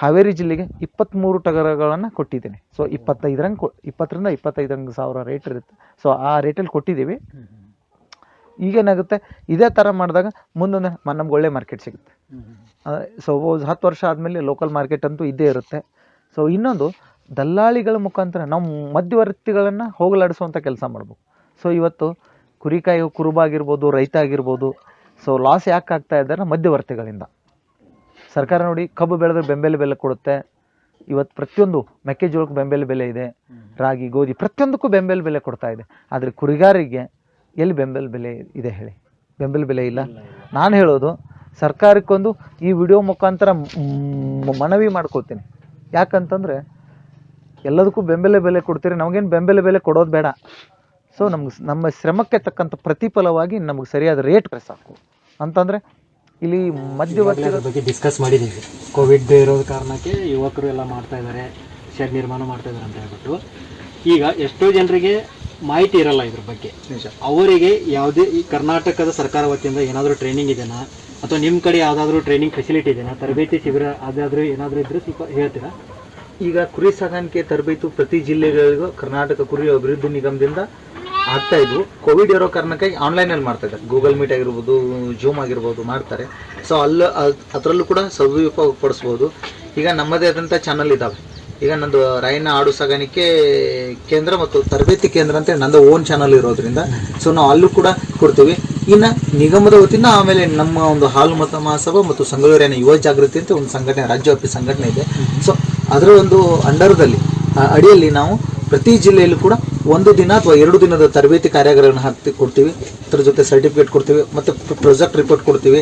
ಹಾವೇರಿ ಜಿಲ್ಲೆಗೆ ಇಪ್ಪತ್ತ್ಮೂರು ಟಗರಗಳನ್ನು ಕೊಟ್ಟಿದ್ದೀನಿ. ಸೊ ಇಪ್ಪತ್ತೈದರಂಗೆ ಕೊ, ಇಪ್ಪತ್ತರಿಂದ ಇಪ್ಪತ್ತೈದರಂಗೆ ಸಾವಿರ ರೇಟ್ ಇರುತ್ತೆ. ಸೊ ಆ ರೇಟಲ್ಲಿ ಕೊಟ್ಟಿದ್ದೀವಿ. ಈಗೇನಾಗುತ್ತೆ ಇದೇ ಥರ ಮಾಡಿದಾಗ ಮುಂದೊಂದು ಮ- ನಮ್ಗೆ ಒಳ್ಳೆ ಮಾರ್ಕೆಟ್ ಸಿಗುತ್ತೆ. ಸಪೋಸ್ ಹತ್ತು ವರ್ಷ ಆದಮೇಲೆ ಲೋಕಲ್ ಮಾರ್ಕೆಟ್ ಅಂತೂ ಇದ್ದೇ ಇರುತ್ತೆ. ಸೊ ಇನ್ನೊಂದು ದಲ್ಲಾಳಿಗಳ ಮುಖಾಂತರ ನಮ್ಮ ಮಧ್ಯವರ್ತಿಗಳನ್ನು ಹೋಗಲಾಡಿಸುವಂಥ ಕೆಲಸ ಮಾಡ್ಬೇಕು. ಸೊ ಇವತ್ತು ಕುರಿಕಾಯಿ ಕುರುಬಾಗಿರ್ಬೋದು ರೈತ ಆಗಿರ್ಬೋದು ಸೊ ಲಾಸ್ ಯಾಕೆ ಆಗ್ತಾ ಇದ್ದಾರೆ ಮಧ್ಯವರ್ತಿಗಳಿಂದ. ಸರ್ಕಾರ ನೋಡಿ ಕಬ್ಬು ಬೆಳೆದ್ರೆ ಬೆಂಬಲ ಬೆಲೆ ಕೊಡುತ್ತೆ. ಇವತ್ತು ಪ್ರತಿಯೊಂದು ಮೆಕ್ಕೆಜೋಳಕ್ಕೆ ಬೆಂಬಲ ಬೆಲೆ ಇದೆ. ರಾಗಿ ಗೋಧಿ ಪ್ರತಿಯೊಂದಕ್ಕೂ ಬೆಂಬಲ ಬೆಲೆ ಕೊಡ್ತಾ ಇದೆ. ಆದರೆ ಕುರಿಗಾರಿಗೆ ಎಲ್ಲಿ ಬೆಂಬಲ ಬೆಲೆ ಇದೆ ಹೇಳಿ? ಬೆಂಬಲ ಬೆಲೆ ಇಲ್ಲ. ನಾನು ಹೇಳೋದು, ಸರ್ಕಾರಕ್ಕೊಂದು ಈ ವಿಡಿಯೋ ಮುಖಾಂತರ ಮನವಿ ಮಾಡ್ಕೊಳ್ತೀನಿ. ಯಾಕಂತಂದರೆ, ಎಲ್ಲದಕ್ಕೂ ಬೆಂಬಲ ಬೆಲೆ ಕೊಡ್ತೀರಿ, ನಮಗೇನು ಬೆಂಬಲ ಬೆಲೆ ಕೊಡೋದು ಬೇಡ. ಸೊ ನಮ್ಗೆ ನಮ್ಮ ಶ್ರಮಕ್ಕೆ ತಕ್ಕಂಥ ಪ್ರತಿಫಲವಾಗಿ ನಮಗೆ ಸರಿಯಾದ ರೇಟ್ ಸಾಕು ಅಂತಂದರೆ, ಇಲ್ಲಿ ಮಧ್ಯವರ್ತಿ ಬಗ್ಗೆ ಡಿಸ್ಕಸ್ ಮಾಡಿದ್ದೀವಿ ಕೋವಿಡ್ ಇರೋದ ಕಾರಣಕ್ಕೆ ಯುವಕರು ಎಲ್ಲ ಮಾಡ್ತಾ ಇದ್ದಾರೆ ಶೆಡ್ ನಿರ್ಮಾಣ ಮಾಡ್ತಾ ಇದ್ದಾರೆ ಅಂತ ಹೇಳ್ಬಿಟ್ಟು. ಈಗ ಎಷ್ಟೋ ಜನರಿಗೆ ಮಾಹಿತಿ ಇರಲ್ಲ ಇದ್ರ ಬಗ್ಗೆ. ನಿಜ. ಅವರಿಗೆ ಯಾವುದೇ ಈ ಕರ್ನಾಟಕದ ಸರ್ಕಾರ ವತಿಯಿಂದ ಏನಾದರೂ ಟ್ರೈನಿಂಗ್ ಇದೆಯಾ ಅಥವಾ ನಿಮ್ಮ ಕಡೆ ಯಾವುದಾದ್ರೂ ಟ್ರೈನಿಂಗ್ ಫೆಸಿಲಿಟಿ ಇದೆಯಾ ತರಬೇತಿ ಶಿಬಿರ ಅದಾದರೂ ಏನಾದರೂ ಇದ್ರೆ ಸ್ವಲ್ಪ ಹೇಳ್ತೀರಾ? ಈಗ ಕುರಿ ಸಾಕಾಣಿಕೆ ತರಬೇತು ಪ್ರತಿ ಜಿಲ್ಲೆಗಳಿಗೂ ಕರ್ನಾಟಕ ಕುರಿ ಅಭಿವೃದ್ಧಿ ನಿಗಮದಿಂದ ಆಗ್ತಾ ಇದ್ವು. ಕೋವಿಡ್ ಇರೋ ಕಾರಣಕ್ಕಾಗಿ ಆನ್ಲೈನಲ್ಲಿ ಮಾಡ್ತಾ ಇದ್ದಾರೆ. ಗೂಗಲ್ ಮೀಟ್ ಆಗಿರ್ಬೋದು ಜೂಮ್ ಆಗಿರ್ಬೋದು ಮಾಡ್ತಾರೆ. ಸೊ ಅಲ್ಲಿ ಅದರಲ್ಲೂ ಕೂಡ ಸದುಪಯೋಗ ಪಡಿಸ್ಬೋದು ಈಗ ನಮ್ಮದೇ ಆದಂಥ ಚಾನಲ್ ಇದ್ದಾವೆ ಈಗ ನಂದು ರಾಯಣ್ಣ ಆಡು ಸಾಗಾಣಿಕೆ ಕೇಂದ್ರ ಮತ್ತು ತರಬೇತಿ ಕೇಂದ್ರ ಅಂತ ನಂದು ಓನ್ ಚಾನಲ್ ಇರೋದ್ರಿಂದ. ಸೊ ನಾವು ಅಲ್ಲೂ ಕೂಡ ಕೊಡ್ತೀವಿ. ಇನ್ನು ನಿಗಮದ ವತಿಯಿಂದ ಆಮೇಲೆ ನಮ್ಮ ಒಂದು ಹಾಲು ಮತ ಮಹಾಸಭಾ ಮತ್ತು ಸಂಗೊಳ್ಳೂರಿನ ಯುವ ಜಾಗೃತಿ ಅಂತ ಒಂದು ಸಂಘಟನೆ, ರಾಜ್ಯವ್ಯಾಪಿ ಸಂಘಟನೆ ಇದೆ. ಸೊ ಅದರ ಒಂದು ಅಂಡರ್ದಲ್ಲಿ ಅಡಿಯಲ್ಲಿ ನಾವು ಪ್ರತಿ ಜಿಲ್ಲೆಯಲ್ಲೂ ಕೂಡ ಒಂದು ದಿನ ಅಥವಾ ಎರಡು ದಿನದ ತರಬೇತಿ ಕಾರ್ಯಾಗಾರಗಳನ್ನು ಹಾಕ್ತಿ ಕೊಡ್ತೀವಿ. ಅದ್ರ ಜೊತೆ ಸರ್ಟಿಫಿಕೇಟ್ ಕೊಡ್ತೀವಿ ಮತ್ತು ಪ್ರಾಜೆಕ್ಟ್ ರಿಪೋರ್ಟ್ ಕೊಡ್ತೀವಿ.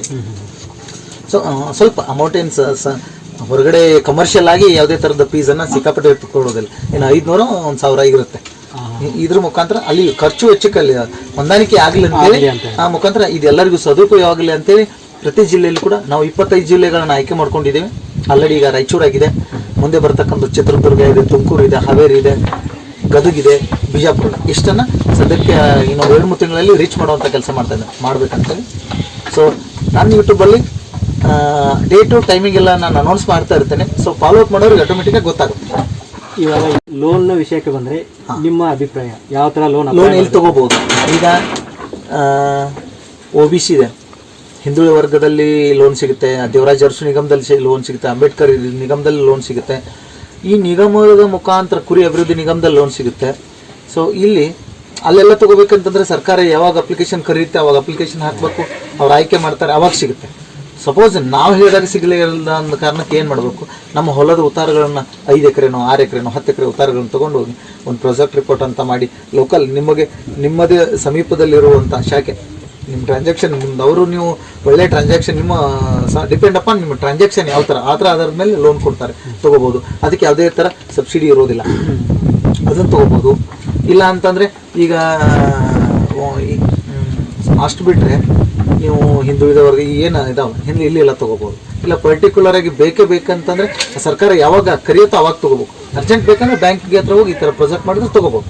ಸೊ ಸ್ವಲ್ಪ ಅಮೌಂಟ್ ಏನು ಸ ಹೊರಗಡೆ ಕಮರ್ಷಿಯಲ್ ಆಗಿ ಯಾವುದೇ ಥರದ ಫೀಸನ್ನು ಸಿಕ್ಕಾಪಟ್ಟೆ ಕೊಡೋದಿಲ್ಲ ಇನ್ನು ಐದುನೂರು ಒಂದು ಸಾವಿರ ಆಗಿರುತ್ತೆ. ಇದ್ರ ಮುಖಾಂತರ ಅಲ್ಲಿ ಖರ್ಚು ವೆಚ್ಚಕ್ಕೆ ಅಲ್ಲಿ ಹೊಂದಾಣಿಕೆ ಆಗಲಿ ಅಂತೇಳಿ ಆ ಮುಖಾಂತರ ಇದೆಲ್ಲರಿಗೂ ಸದುಪಯೋಗ ಆಗಲಿ ಅಂತೇಳಿ ಪ್ರತಿ ಜಿಲ್ಲೆಯಲ್ಲೂ ಕೂಡ ನಾವು ಇಪ್ಪತ್ತೈದು ಜಿಲ್ಲೆಗಳನ್ನ ಆಯ್ಕೆ ಮಾಡ್ಕೊಂಡಿದ್ದೀವಿ. ಆಲ್ರೆಡಿ ಈಗ ರಾಯಚೂರಾಗಿದೆ ಮುಂದೆ ಬರ್ತಕ್ಕಂಥ ಚಿತ್ರದುರ್ಗ ಇದೆ ತುಮಕೂರು ಇದೆ ಹಾವೇರಿ ಇದೆ ಗದಗಿದೆ ಬಿಜಾಪುರ ಇಷ್ಟನ್ನು ಸದ್ಯಕ್ಕೆ ಇನ್ನು ಎರಡು ಮೂರು ತಿಂಗಳಲ್ಲಿ ರೀಚ್ ಮಾಡುವಂಥ ಕೆಲಸ ಮಾಡ್ತಾ ಇದ್ದೆ ಮಾಡಬೇಕಂತೇಳಿ ಸೊ ನಾನು ಯೂಟ್ಯೂಬಲ್ಲಿ ಡೇಟು ಟೈಮಿಂಗ್ ಎಲ್ಲ ನಾನು ಅನೌನ್ಸ್ ಮಾಡ್ತಾ ಇರ್ತೇನೆ. ಸೊ ಫಾಲೋ ಅಪ್ ಮಾಡೋರಿಗೆ ಆಟೋಮೆಟಿಕಾಗಿ ಗೊತ್ತಾಗುತ್ತೆ. ಇವಾಗ ಲೋನ್ ವಿಷಯಕ್ಕೆ ಬಂದ್ರೆ ನಿಮ್ಮ ಅಭಿಪ್ರಾಯ ಯಾವ ತರ ಲೋನ್ ಲೋನ್ ಎಲ್ಲಿ ತಗೋಬಹುದು? ಈಗ ಒ ಬಿ ಸಿ ಇದೆ. ಹಿಂದುಳಿದ ವರ್ಗದಲ್ಲಿ ಲೋನ್ ಸಿಗುತ್ತೆ ದೇವರಾಜ ಅರಸು ನಿಗಮದಲ್ಲಿ ಲೋನ್ ಸಿಗುತ್ತೆ ಅಂಬೇಡ್ಕರ್ ನಿಗಮದಲ್ಲಿ ಲೋನ್ ಸಿಗುತ್ತೆ. ಈ ನಿಗಮದ ಮುಖಾಂತರ ಕುರಿ ಅಭಿವೃದ್ಧಿ ನಿಗಮದಲ್ಲಿ ಲೋನ್ ಸಿಗುತ್ತೆ. ಸೊ ಇಲ್ಲಿ ಅಲ್ಲೆಲ್ಲ ತಗೋಬೇಕಂತಂದ್ರೆ ಸರ್ಕಾರ ಯಾವಾಗ ಅಪ್ಲಿಕೇಶನ್ ಕರೆಯುತ್ತೆ ಅವಾಗ ಅಪ್ಲಿಕೇಶನ್ ಹಾಕಬೇಕು. ಅವ್ರು ಆಯ್ಕೆ ಮಾಡ್ತಾರೆ ಅವಾಗ ಸಿಗುತ್ತೆ. ಸಪೋಸ್ ನಾವು ಹೇಳಿದಾಗ ಸಿಗಲಿಲ್ಲ ಅನ್ನೋ ಕಾರಣಕ್ಕೆ ಏನು ಮಾಡಬೇಕು? ನಮ್ಮ ಹೊಲದ ಉತ್ತಾರಗಳನ್ನು ಐದು ಎಕರೆನೋ, ಆರು ಎಕರೆನೋ, ಹತ್ತು ಎಕರೆ ಉತ್ತಾರಗಳನ್ನು ತೊಗೊಂಡು ಹೋಗಿ ಒಂದು ಪ್ರೊಜೆಕ್ಟ್ ರಿಪೋರ್ಟ್ ಅಂತ ಮಾಡಿ ಲೋಕಲ್ ನಿಮಗೆ, ನಿಮ್ಮದೇ ಸಮೀಪದಲ್ಲಿರುವಂಥ ಶಾಖೆ ನಿಮ್ಮ ಟ್ರಾನ್ಸಾಕ್ಷನ್ ನಿಮ್ದು ಅವರು ನೀವು ಒಳ್ಳೆ ಟ್ರಾನ್ಸಾಕ್ಷನ್ ನಿಮ್ಮ ಡಿಪೆಂಡ್ ಅಪಾನ್ ನಿಮ್ಮ ಟ್ರಾನ್ಸಾಕ್ಷನ್ ಯಾವ ಥರ ಆ ಥರ ಅದರ ಮೇಲೆ ಲೋನ್ ಕೊಡ್ತಾರೆ, ತೊಗೋಬೋದು. ಅದಕ್ಕೆ ಯಾವುದೇ ಥರ ಸಬ್ಸಿಡಿ ಇರೋದಿಲ್ಲ. ಅದನ್ನು ತೊಗೋಬೋದು. ಇಲ್ಲ ಅಂತಂದರೆ ಈಗ ಅಷ್ಟು ಬಿಟ್ಟರೆ ಹಿಂದುಳಿದ ವರ್ಗ ಏನು ಇದಾವೆ? ಹಿಂದೆ ಇಲ್ಲಿ ಎಲ್ಲ ತೊಗೋಬೋದು. ಇಲ್ಲ ಪರ್ಟಿಕ್ಯುಲರ್ ಆಗಿ ಬೇಕೇ ಬೇಕಂತಂದ್ರೆ ಸರ್ಕಾರ ಯಾವಾಗ ಕರೆಯುತ್ತೋ ಅವಾಗ ತೊಗೋಬೇಕು. ಅರ್ಜೆಂಟ್ ಬೇಕಂದ್ರೆ ಬ್ಯಾಂಕ್ಗೆ ಹತ್ರ ಹೋಗಿ ಈ ಥರ ಪ್ರೊಜೆಕ್ಟ್ ಮಾಡಿದ್ರೆ ತೊಗೋಬೋದು.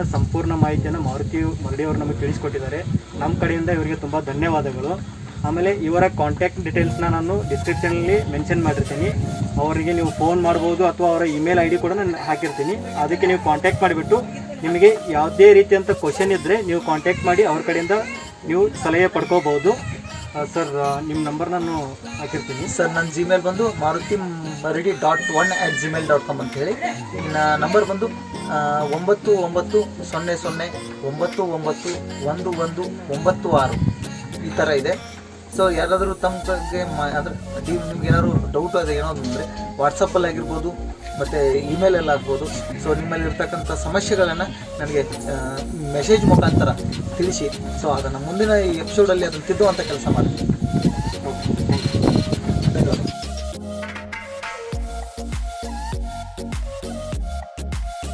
ಫಾರ್ಮ್ನ ಸಂಪೂರ್ಣ ಮಾಹಿತಿಯನ್ನು ಮಾರುತಿ ಮರಡಿ ಅವರು ನಮಗೆ ತಿಳಿಸ್ಕೊಟ್ಟಿದ್ದಾರೆ. ನಮ್ಮ ಕಡೆಯಿಂದ ಇವರಿಗೆ ತುಂಬ ಧನ್ಯವಾದಗಳು. ಆಮೇಲೆ ಇವರ ಕಾಂಟ್ಯಾಕ್ಟ್ ಡೀಟೇಲ್ಸ್ನ ನಾನು ಡಿಸ್ಕ್ರಿಪ್ಷನಲ್ಲಿ ಮೆನ್ಷನ್ ಮಾಡಿರ್ತೀನಿ. ಅವರಿಗೆ ನೀವು ಫೋನ್ ಮಾಡ್ಬೋದು ಅಥವಾ ಅವರ ಇಮೇಲ್ ಐ ಡಿ ಕೂಡ ನಾನು ಹಾಕಿರ್ತೀನಿ. ಅದಕ್ಕೆ ನೀವು ಕಾಂಟ್ಯಾಕ್ಟ್ ಮಾಡಿಬಿಟ್ಟು ನಿಮಗೆ ಯಾವುದೇ ರೀತಿಯಂಥ ಕ್ವಶನ್ ಇದ್ದರೆ ನೀವು ಕಾಂಟ್ಯಾಕ್ಟ್ ಮಾಡಿ ಅವ್ರ ಕಡೆಯಿಂದ ನೀವು ಸಲಹೆ ಪಡ್ಕೋಬೋದು. ಸರ್ ನಿಮ್ಮ ನಂಬರ್ ನಾನು ಹಾಕಿರ್ತೀನಿ. ಸರ್ ನನ್ನ ಜಿಮೇಲ್ ಬಂದು Maruti Maradi dot one at Gmail dot com ಅಂತೇಳಿ. ನಂಬರ್ ಬಂದು ಒಂಬತ್ತು ಒಂಬತ್ತು ಸೊನ್ನೆ ಸೊನ್ನೆ ಒಂಬತ್ತು ಒಂಬತ್ತು ಒಂದು ಒಂದು ಒಂಬತ್ತು ಆರು ಈ ಥರ ಇದೆ. ಸೊ ಯಾರಾದರೂ ತಮ್ಮ ಬಗ್ಗೆ ಅಂದ್ರೆ ನಿಮ್ಗೆ ಏನಾದ್ರು ಡೌಟ್ ಅದು ಏನೋ ಅಂದರೆ ವಾಟ್ಸಪ್ಪಲ್ಲಿ ಆಗಿರ್ಬೋದು, ಮತ್ತು ಇಮೇಲಲ್ಲಿ ಆಗ್ಬೋದು. ಸೊ ನಿಮ್ಮಲ್ಲಿ ಇರ್ತಕ್ಕಂಥ ಸಮಸ್ಯೆಗಳನ್ನು ನನಗೆ ಮೆಸೇಜ್ ಮುಖಾಂತರ ತಿಳಿಸಿ. ಸೊ ಅದನ್ನು ಮುಂದಿನ ಎಪಿಸೋಡಲ್ಲಿ ಅದನ್ನು ತಿದ್ದುವಂಥ ಕೆಲಸ ಮಾಡ್ತೀನಿ.